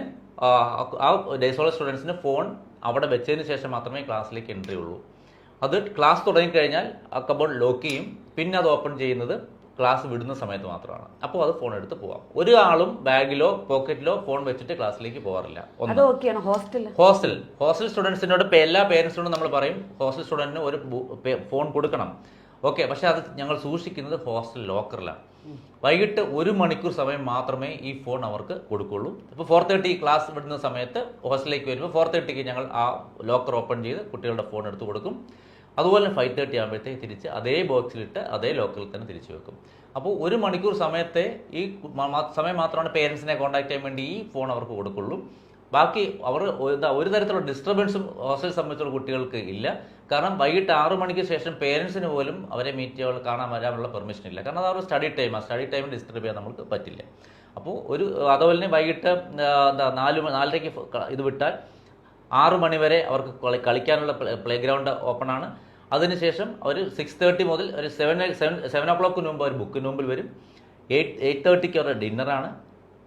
S2: ആ ഡേസോളർ സ്റ്റുഡൻസിന് ഫോൺ അവിടെ വെച്ചതിന് ശേഷം മാത്രമേ ക്ലാസ്സിലേക്ക് എൻട്രി ഉള്ളൂ. അത് ക്ലാസ് തുടങ്ങിക്കഴിഞ്ഞാൽ ആ കബോർഡ് ലോക്ക് ചെയ്യും. പിന്നെ അത് ഓപ്പൺ ചെയ്യുന്നത് ക്ലാസ് വിടുന്ന സമയത്ത് മാത്രമാണ്. അപ്പോൾ അത് ഫോൺ എടുത്ത് പോവാം. ഒരു ആളും ബാഗിലോ പോക്കറ്റിലോ ഫോൺ വെച്ചിട്ട് ക്ലാസ്സിലേക്ക് പോകാറില്ല
S1: ഹോസ്റ്റലിൽ
S2: ഹോസ്റ്റൽ. ഹോസ്റ്റൽ. സ്റ്റുഡൻസിനോട് എല്ലാ പേരൻസിനോടും നമ്മൾ പറയും ഹോസ്റ്റൽ സ്റ്റുഡന്റിന് ഒരു ഫോൺ കൊടുക്കണം. ഓക്കെ പക്ഷെ അത് ഞങ്ങൾ സൂക്ഷിക്കുന്നത് ഹോസ്റ്റൽ ലോക്കറിലാണ്. വൈകിട്ട് ഒരു മണിക്കൂർ സമയം മാത്രമേ ഈ ഫോൺ അവർക്ക് കൊടുക്കുള്ളൂ. ഇപ്പോൾ ഫോർ തേർട്ടി ക്ലാസ് വിടുന്ന സമയത്ത് ഹോസ്റ്റലിലേക്ക് വരുമ്പോൾ ഫോർ തേർട്ടിക്ക് ഞങ്ങൾ ആ ലോക്കർ ഓപ്പൺ ചെയ്ത് കുട്ടികളുടെ ഫോൺ എടുത്ത് കൊടുക്കും. അതുപോലെ ഫൈവ് തേർട്ടി ആകുമ്പോഴത്തേക്ക് തിരിച്ച് അതേ ബോക്സിലിട്ട് അതേ ലോക്കറിൽ തന്നെ തിരിച്ചു വെക്കും. അപ്പോൾ ഒരു മണിക്കൂർ സമയത്തെ ഈ സമയം മാത്രമാണ് പേരൻസിനെ കോൺടാക്ട് ചെയ്യാൻ വേണ്ടി ഈ ഫോൺ അവർക്ക് കൊടുക്കുള്ളൂ. ബാക്കി അവർ എന്താ ഒരു തരത്തിലുള്ള ഡിസ്റ്റർബൻസും ഹോസ്റ്റൽ സംബന്ധിച്ചുള്ള കുട്ടികൾക്ക് ഇല്ല. കാരണം വൈകിട്ട് ആറു മണിക്ക് ശേഷം പേരൻസിന് പോലും അവരെ മീറ്റ് ചെയ്യാൻ കാണാൻ വരാനുള്ള പെർമിഷൻ ഇല്ല. കാരണം അത് സ്റ്റഡി ടൈം ടൈമാണ് സ്റ്റഡി ടൈം ഡിസ്റ്റർബ് ചെയ്യാൻ നമുക്ക് പറ്റില്ല. അപ്പോൾ ഒരു അതുപോലെ തന്നെ വൈകിട്ട് എന്താ നാല് നാലരയ്ക്ക് ഇത് വിട്ടാൽ ആറു മണി വരെ അവർക്ക് കളി- കളിക്കാനുള്ള പ്ലേ ഗ്രൗണ്ട് ഓപ്പൺ ആണ്. അതിനുശേഷം അവർ സിക്സ് തേർട്ടി മുതൽ ഒരു സെവൻ സെവൻ സെവൻ ഓ ക്ലോക്കിന് മുമ്പ് അവർ ബുക്കിന് മുമ്പിൽ വരും. എയ്റ്റ് എയ്റ്റ് തേർട്ടിക്ക് അവരുടെ ഡിന്നറാണ്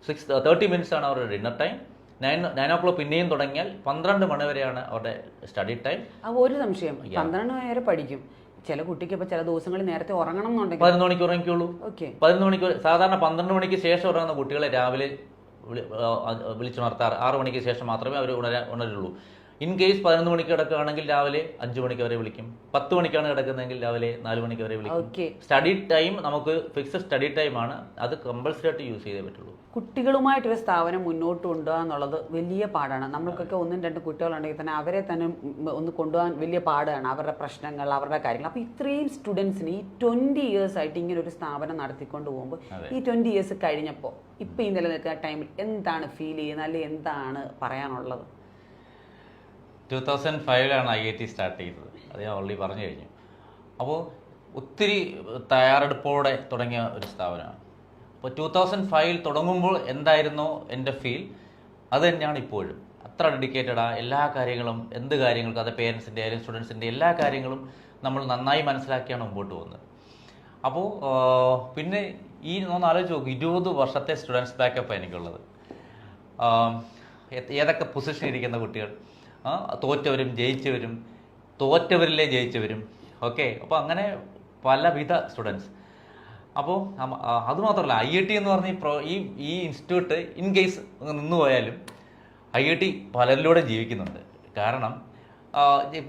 S2: സിക്സ് തേർട്ടി മിനിറ്റ്സ് ആണ് അവരുടെ dinner time nine nine o'clock പിന്നെയും തുടങ്ങിയാൽ പന്ത്രണ്ട് മണി വരെയാണ് അവരുടെ സ്റ്റഡി ടൈം
S1: ഒരു സംശയം. പന്ത്രണ്ട് മണി വരെ പഠിക്കും. ചില കുട്ടിക്ക് ഇപ്പൊ ചില ദിവസങ്ങളിൽ നേരത്തെ ഉറങ്ങണം എന്നുണ്ടെങ്കിൽ
S2: പതിനൊന്ന് മണിക്ക് ഉറങ്ങിക്കുള്ളൂ
S1: ഓക്കെ
S2: പതിനൊന്ന് മണിക്ക് സാധാരണ പന്ത്രണ്ട് മണിക്ക് ശേഷം ഉറങ്ങുന്ന കുട്ടികളെ രാവിലെ വിളിച്ചുണർത്താറ്. ആറ് മണിക്ക് ശേഷം മാത്രമേ അവർ ഉണരാ ഉണരുള്ളൂ. ഇൻ കേസ് പതിനൊന്ന് മണിക്ക് കിടക്കുകയാണെങ്കിൽ രാവിലെ അഞ്ച് മണിക്ക് വരെ വിളിക്കും. പത്ത് മണിക്കാണ് കിടക്കുന്നതെങ്കിൽ രാവിലെ നാല് മണിക്ക് വരെ വിളിക്കും. സ്റ്റഡി ടൈം നമുക്ക് ഫിക്സഡ് സ്റ്റഡി ടൈം ആണ്. അത് കമ്പൽസറി ആയിട്ട് യൂസ് ചെയ്തേ പറ്റുള്ളൂ.
S1: കുട്ടികളുമായിട്ടൊരു സ്ഥാപനം മുന്നോട്ട് കൊണ്ടുപോകുക എന്നുള്ളത് വലിയ പാടാണ്. നമ്മൾക്കൊക്കെ ഒന്നും രണ്ടും കുട്ടികളുണ്ടെങ്കിൽ തന്നെ അവരെ തന്നെ ഒന്ന് കൊണ്ടുപോകാൻ വലിയ പാടാണ്. അവരുടെ പ്രശ്നങ്ങൾ അവരുടെ കാര്യങ്ങൾ. അപ്പോൾ ഇത്രയും സ്റ്റുഡൻസിന് ഈ ട്വന്റി ഇയേഴ്സ് ആയിട്ട് ഇങ്ങനെ ഒരു സ്ഥാപനം നടത്തിക്കൊണ്ട് പോകുമ്പോൾ ഈ ട്വന്റി ഇയേഴ്സ് കഴിഞ്ഞപ്പോൾ ഇപ്പൊ ഈ നിലനിൽക്കുന്ന ടൈമിൽ എന്താണ് ഫീൽ ചെയ്യുന്നത്? അല്ലെങ്കിൽ എന്താണ് പറയാനുള്ളത്?
S2: ടു തൗസൻഡ് ഫൈവിലാണ് ഐ ഐ ടി സ്റ്റാർട്ട് ചെയ്തത്. അത് ഞാൻ ഓൾറെഡി പറഞ്ഞു കഴിഞ്ഞു. അപ്പോൾ ഒത്തിരി തയ്യാറെടുപ്പോടെ തുടങ്ങിയ ഒരു സ്ഥാപനമാണ്. അപ്പോൾ ടു തൗസൻഡ് ഫൈവിൽ തുടങ്ങുമ്പോൾ എന്തായിരുന്നു എന്റെ ഫീൽ അത് തന്നെയാണ് ഇപ്പോഴും. അത്ര ഡെഡിക്കേറ്റഡാ എല്ലാ കാര്യങ്ങളും എന്ത് കാര്യങ്ങൾക്കും അത് പേരൻസിന്റെ ആയാലും സ്റ്റുഡൻസിന്റെ എല്ലാ കാര്യങ്ങളും നമ്മൾ നന്നായി മനസ്സിലാക്കിയാണ് മുമ്പോട്ട് പോകുന്നത്. അപ്പോൾ പിന്നെ ഈ ഒന്ന് ആലോചിച്ച് നോക്കും ഇരുപത് വർഷത്തെ സ്റ്റുഡൻസ് ബാക്കപ്പ് എനിക്കുള്ളത്. ഏതൊക്കെ പൊസിഷൻ ഇരിക്കുന്ന കുട്ടികൾ? തോറ്റവരും ജയിച്ചവരും തോറ്റവരിലെ ജയിച്ചവരും. ഓക്കെ അപ്പോൾ അങ്ങനെ പലവിധ സ്റ്റുഡൻസ്. അപ്പോൾ അതുമാത്രമല്ല ഐ ഐ ടി എന്ന് പറഞ്ഞ പ്രോ ഈ ഈ ഇൻസ്റ്റിറ്റ്യൂട്ട് ഇൻ കേസ് നിന്ന് പോയാലും ഐ ഐ ടി പലരിലൂടെ ജീവിക്കുന്നുണ്ട്. കാരണം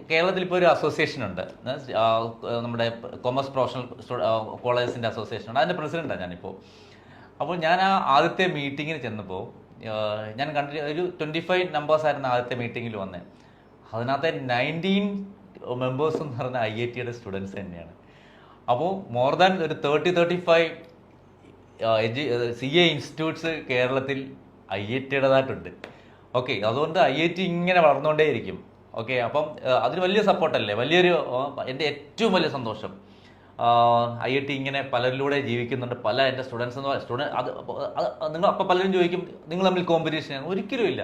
S2: കേരളത്തിൽ ഇപ്പോൾ ഒരു അസോസിയേഷൻ ഉണ്ട്. നമ്മുടെ കൊമേഴ്സ് പ്രൊഫഷണൽ കോളേജസിന്റെ അസോസിയേഷൻ ഉണ്ട്. അതിന്റെ പ്രസിഡന്റാണ് ഞാനിപ്പോൾ അപ്പോൾ ഞാൻ ആ ആദ്യത്തെ മീറ്റിങ്ങിന് ചെന്നപ്പോൾ ഞാൻ കണ്ടി ഒരു ട്വന്റി ഫൈവ് നമ്പേഴ്സ് ആയിരുന്നു ആദ്യത്തെ മീറ്റിങ്ങിൽ വന്നത് അതിനകത്തെ നയന്റീൻ മെമ്പേഴ്സ് എന്ന് പറഞ്ഞ ഐ ഐ ടിയുടെ സ്റ്റുഡൻസ് തന്നെയാണ്. അപ്പോൾ മോർ ദാൻ ഒരു thirty thirty five C A institutes കേരളത്തിൽ ഐ ഐ ടിയുടേതായിട്ടുണ്ട് ഓക്കെ അതുകൊണ്ട് ഐ ഐ ടി ഇങ്ങനെ വളർന്നുകൊണ്ടേയിരിക്കും. ഓക്കെ അപ്പം അതിന് വലിയ സപ്പോർട്ടല്ലേ വലിയൊരു എന്റെ ഏറ്റവും വലിയ സന്തോഷം. ഐ ഐ ടി ഇങ്ങനെ പലരിലൂടെ ജീവിക്കുന്നുണ്ട്. പല എന്റെ സ്റ്റുഡൻസ് എന്ന് സ്റ്റുഡന്റ് അത് നിങ്ങൾ അപ്പോൾ പലരും ചോദിക്കും നിങ്ങൾ തമ്മിൽ കോമ്പറ്റീഷൻ ഒരിക്കലും ഇല്ല.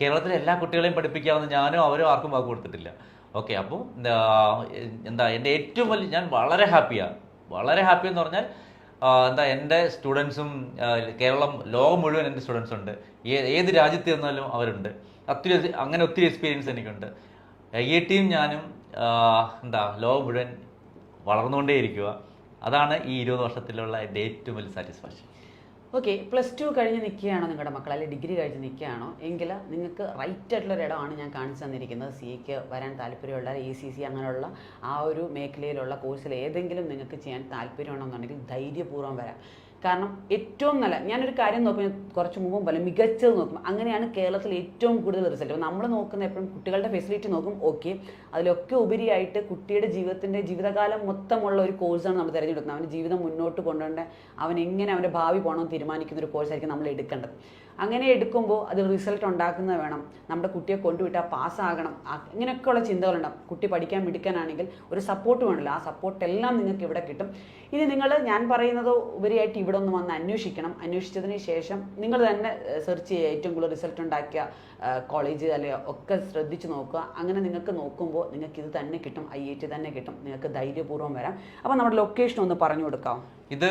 S2: കേരളത്തിലെ എല്ലാ കുട്ടികളെയും പഠിപ്പിക്കാമെന്ന് ഞാനും അവരോ ആർക്കും വാക്ക് കൊടുത്തിട്ടില്ല. ഓക്കെ അപ്പോൾ എന്താ എന്റെ ഏറ്റവും വലിയ ഞാൻ വളരെ ഹാപ്പിയാണ്. വളരെ ഹാപ്പി എന്ന് പറഞ്ഞാൽ എന്താ എന്റെ സ്റ്റുഡൻസും കേരളം ലോകം മുഴുവൻ എന്റെ സ്റ്റുഡൻസ് ഉണ്ട്. ഏത് രാജ്യത്ത് ചെന്നാലും അവരുണ്ട്. ഒത്തിരി അങ്ങനെ ഒത്തിരി എക്സ്പീരിയൻസ് എനിക്കുണ്ട്. ഐ ഐ ടിയും ഞാനും എന്താ ലോകം മുഴുവൻ വളർന്നുകൊണ്ടേയിരിക്കുക. അതാണ് ഈ ഇരുപത് വർഷത്തിലുള്ള എന്റെ ഏറ്റവും വലിയ സാറ്റിസ്ഫാക്ഷൻ
S1: ഓക്കെ പ്ലസ് ടു കഴിഞ്ഞ് നിൽക്കുകയാണോ നിങ്ങളുടെ മക്കൾ അല്ലെങ്കിൽ ഡിഗ്രി കഴിഞ്ഞ് നിൽക്കുകയാണോ? എങ്കിൽ നിങ്ങൾക്ക് റൈറ്റ് ആയിട്ടുള്ള ഒരു ഇടമാണ് ഞാൻ കാണിച്ചു തന്നിരിക്കുന്നത്. സിക്ക് വരാൻ താല്പര്യമുള്ള എ സി സി അങ്ങനെയുള്ള ആ ഒരു മേഖലയിലുള്ള കോഴ്സിൽ ഏതെങ്കിലും നിങ്ങൾക്ക് ചെയ്യാൻ താല്പര്യമുണ്ടെന്നുണ്ടെങ്കിൽ ധൈര്യപൂർവം വരാം. കാരണം ഏറ്റവും നല്ല ഞാനൊരു കാര്യം നോക്കുമ്പോൾ കുറച്ച് മുമ്പും പോലെ മികച്ചത് നോക്കും അങ്ങനെയാണ് കേരളത്തിൽ ഏറ്റവും കൂടുതൽ റിസൾട്ട് നമ്മൾ നോക്കുന്ന എപ്പോഴും കുട്ടികളുടെ ഫെസിലിറ്റി നോക്കും ഓക്കെ അതിലൊക്കെ ഉപരിയായിട്ട് കുട്ടിയുടെ ജീവിതത്തിന്റെ ജീവിതകാലം മൊത്തമുള്ള ഒരു കോഴ്സാണ് നമ്മൾ തിരഞ്ഞെടുക്കുന്നത്. അവന്റെ ജീവിതം മുന്നോട്ട് കൊണ്ടുപോകേണ്ട അവൻ എങ്ങനെ അവന്റെ ഭാവി പോകണമെന്ന് തീരുമാനിക്കുന്ന ഒരു കോഴ്സായിരിക്കും നമ്മൾ എടുക്കേണ്ടത്. അങ്ങനെ എടുക്കുമ്പോൾ അത് റിസൾട്ട് ഉണ്ടാക്കുന്നത് വേണം. നമ്മുടെ കുട്ടിയെ കൊണ്ടുവിട്ടാൽ പാസ്സാകണം. അങ്ങനെയൊക്കെയുള്ള ചിന്തകളുണ്ടാവും. കുട്ടി പഠിക്കാൻ മിടുക്കാനാണെങ്കിൽ ഒരു സപ്പോർട്ട് വേണമല്ലോ ആ സപ്പോർട്ട് എല്ലാം നിങ്ങൾക്ക് ഇവിടെ കിട്ടും. ഇനി നിങ്ങൾ ഞാൻ പറയുന്നത് ഉപരിയായിട്ട് ഇവിടെ ഒന്ന് വന്ന് അന്വേഷിക്കണം. അന്വേഷിച്ചതിന് ശേഷം നിങ്ങൾ തന്നെ സെർച്ച് ചെയ്യുക. ഏറ്റവും കൂടുതൽ റിസൾട്ട് ഉണ്ടാക്കിയ കോളേജ് അല്ലെ ഒക്കെ ശ്രദ്ധിച്ച് നോക്കുക. അങ്ങനെ നിങ്ങൾക്ക് നോക്കുമ്പോൾ നിങ്ങൾക്ക് ഇത് തന്നെ കിട്ടും ഐ ഐ ടി തന്നെ കിട്ടും. നിങ്ങൾക്ക് ധൈര്യപൂർവം വരാം. അപ്പോൾ നമ്മുടെ ലൊക്കേഷൻ ഒന്ന് പറഞ്ഞു കൊടുക്കാം.
S2: ഇത്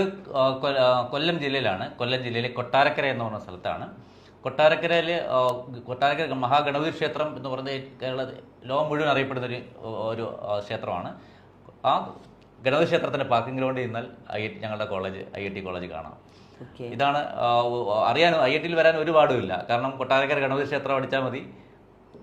S2: കൊല്ലം ജില്ലയിലാണ്. കൊല്ലം ജില്ലയിലെ കൊട്ടാരക്കര എന്ന് പറഞ്ഞ സ്ഥലത്താണ്. കൊട്ടാരക്കരയിൽ കൊട്ടാരക്കര മഹാഗണപതി ക്ഷേത്രം എന്ന് പറയുന്നത് കേരള ലോകം മുഴുവൻ അറിയപ്പെടുന്ന ഒരു ഒരു ക്ഷേത്രമാണ്. ആ ഗണപതി ക്ഷേത്രത്തിന്റെ പാർക്കിംഗ് ഗ്രൗണ്ടിൽ നിന്നാൽ ഐ ഞങ്ങളുടെ college I I T college കാണാം. ഇതാണ് അറിയാനും അറിയാൻ ഐ ഐ ടിയിൽ വരാൻ ഒരു പാടുമില്ല കാരണം കൊട്ടാരക്കര ഗണപതി ക്ഷേത്രം അടിച്ചാൽ മതി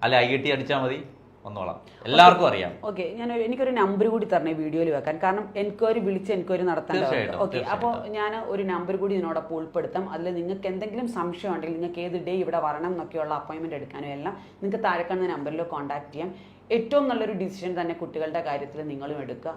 S2: അല്ലെ ഐ ഐ ടി അടിച്ചാൽ മതി വന്നോളാം. എല്ലാവർക്കും അറിയാം.
S1: ഓക്കെ ഞാൻ എനിക്കൊരു നമ്പർ കൂടി തരണേ വീഡിയോയിൽ വെക്കാൻ. കാരണം എൻക്വയറി വിളിച്ച് എൻക്വയറി
S2: നടത്താൻ
S1: ഓക്കെ അപ്പോൾ ഞാൻ ഒരു നമ്പർ കൂടി ഇതിനോടൊപ്പം ഉൾപ്പെടുത്താം. അതിൽ നിങ്ങൾക്ക് എന്തെങ്കിലും സംശയം ഉണ്ടെങ്കിൽ നിങ്ങൾക്ക് ഏത് ഡേ ഇവിടെ വരണം എന്നൊക്കെയുള്ള അപ്പോയിൻമെന്റ് എടുക്കാനും എല്ലാം നിങ്ങൾക്ക് താഴെ കാണുന്ന നമ്പറിൽ കോൺടാക്ട് ചെയ്യാം. ഏറ്റവും നല്ലൊരു ഡിസിഷൻ തന്നെ കുട്ടികളുടെ കാര്യത്തിൽ നിങ്ങളും എടുക്കുക.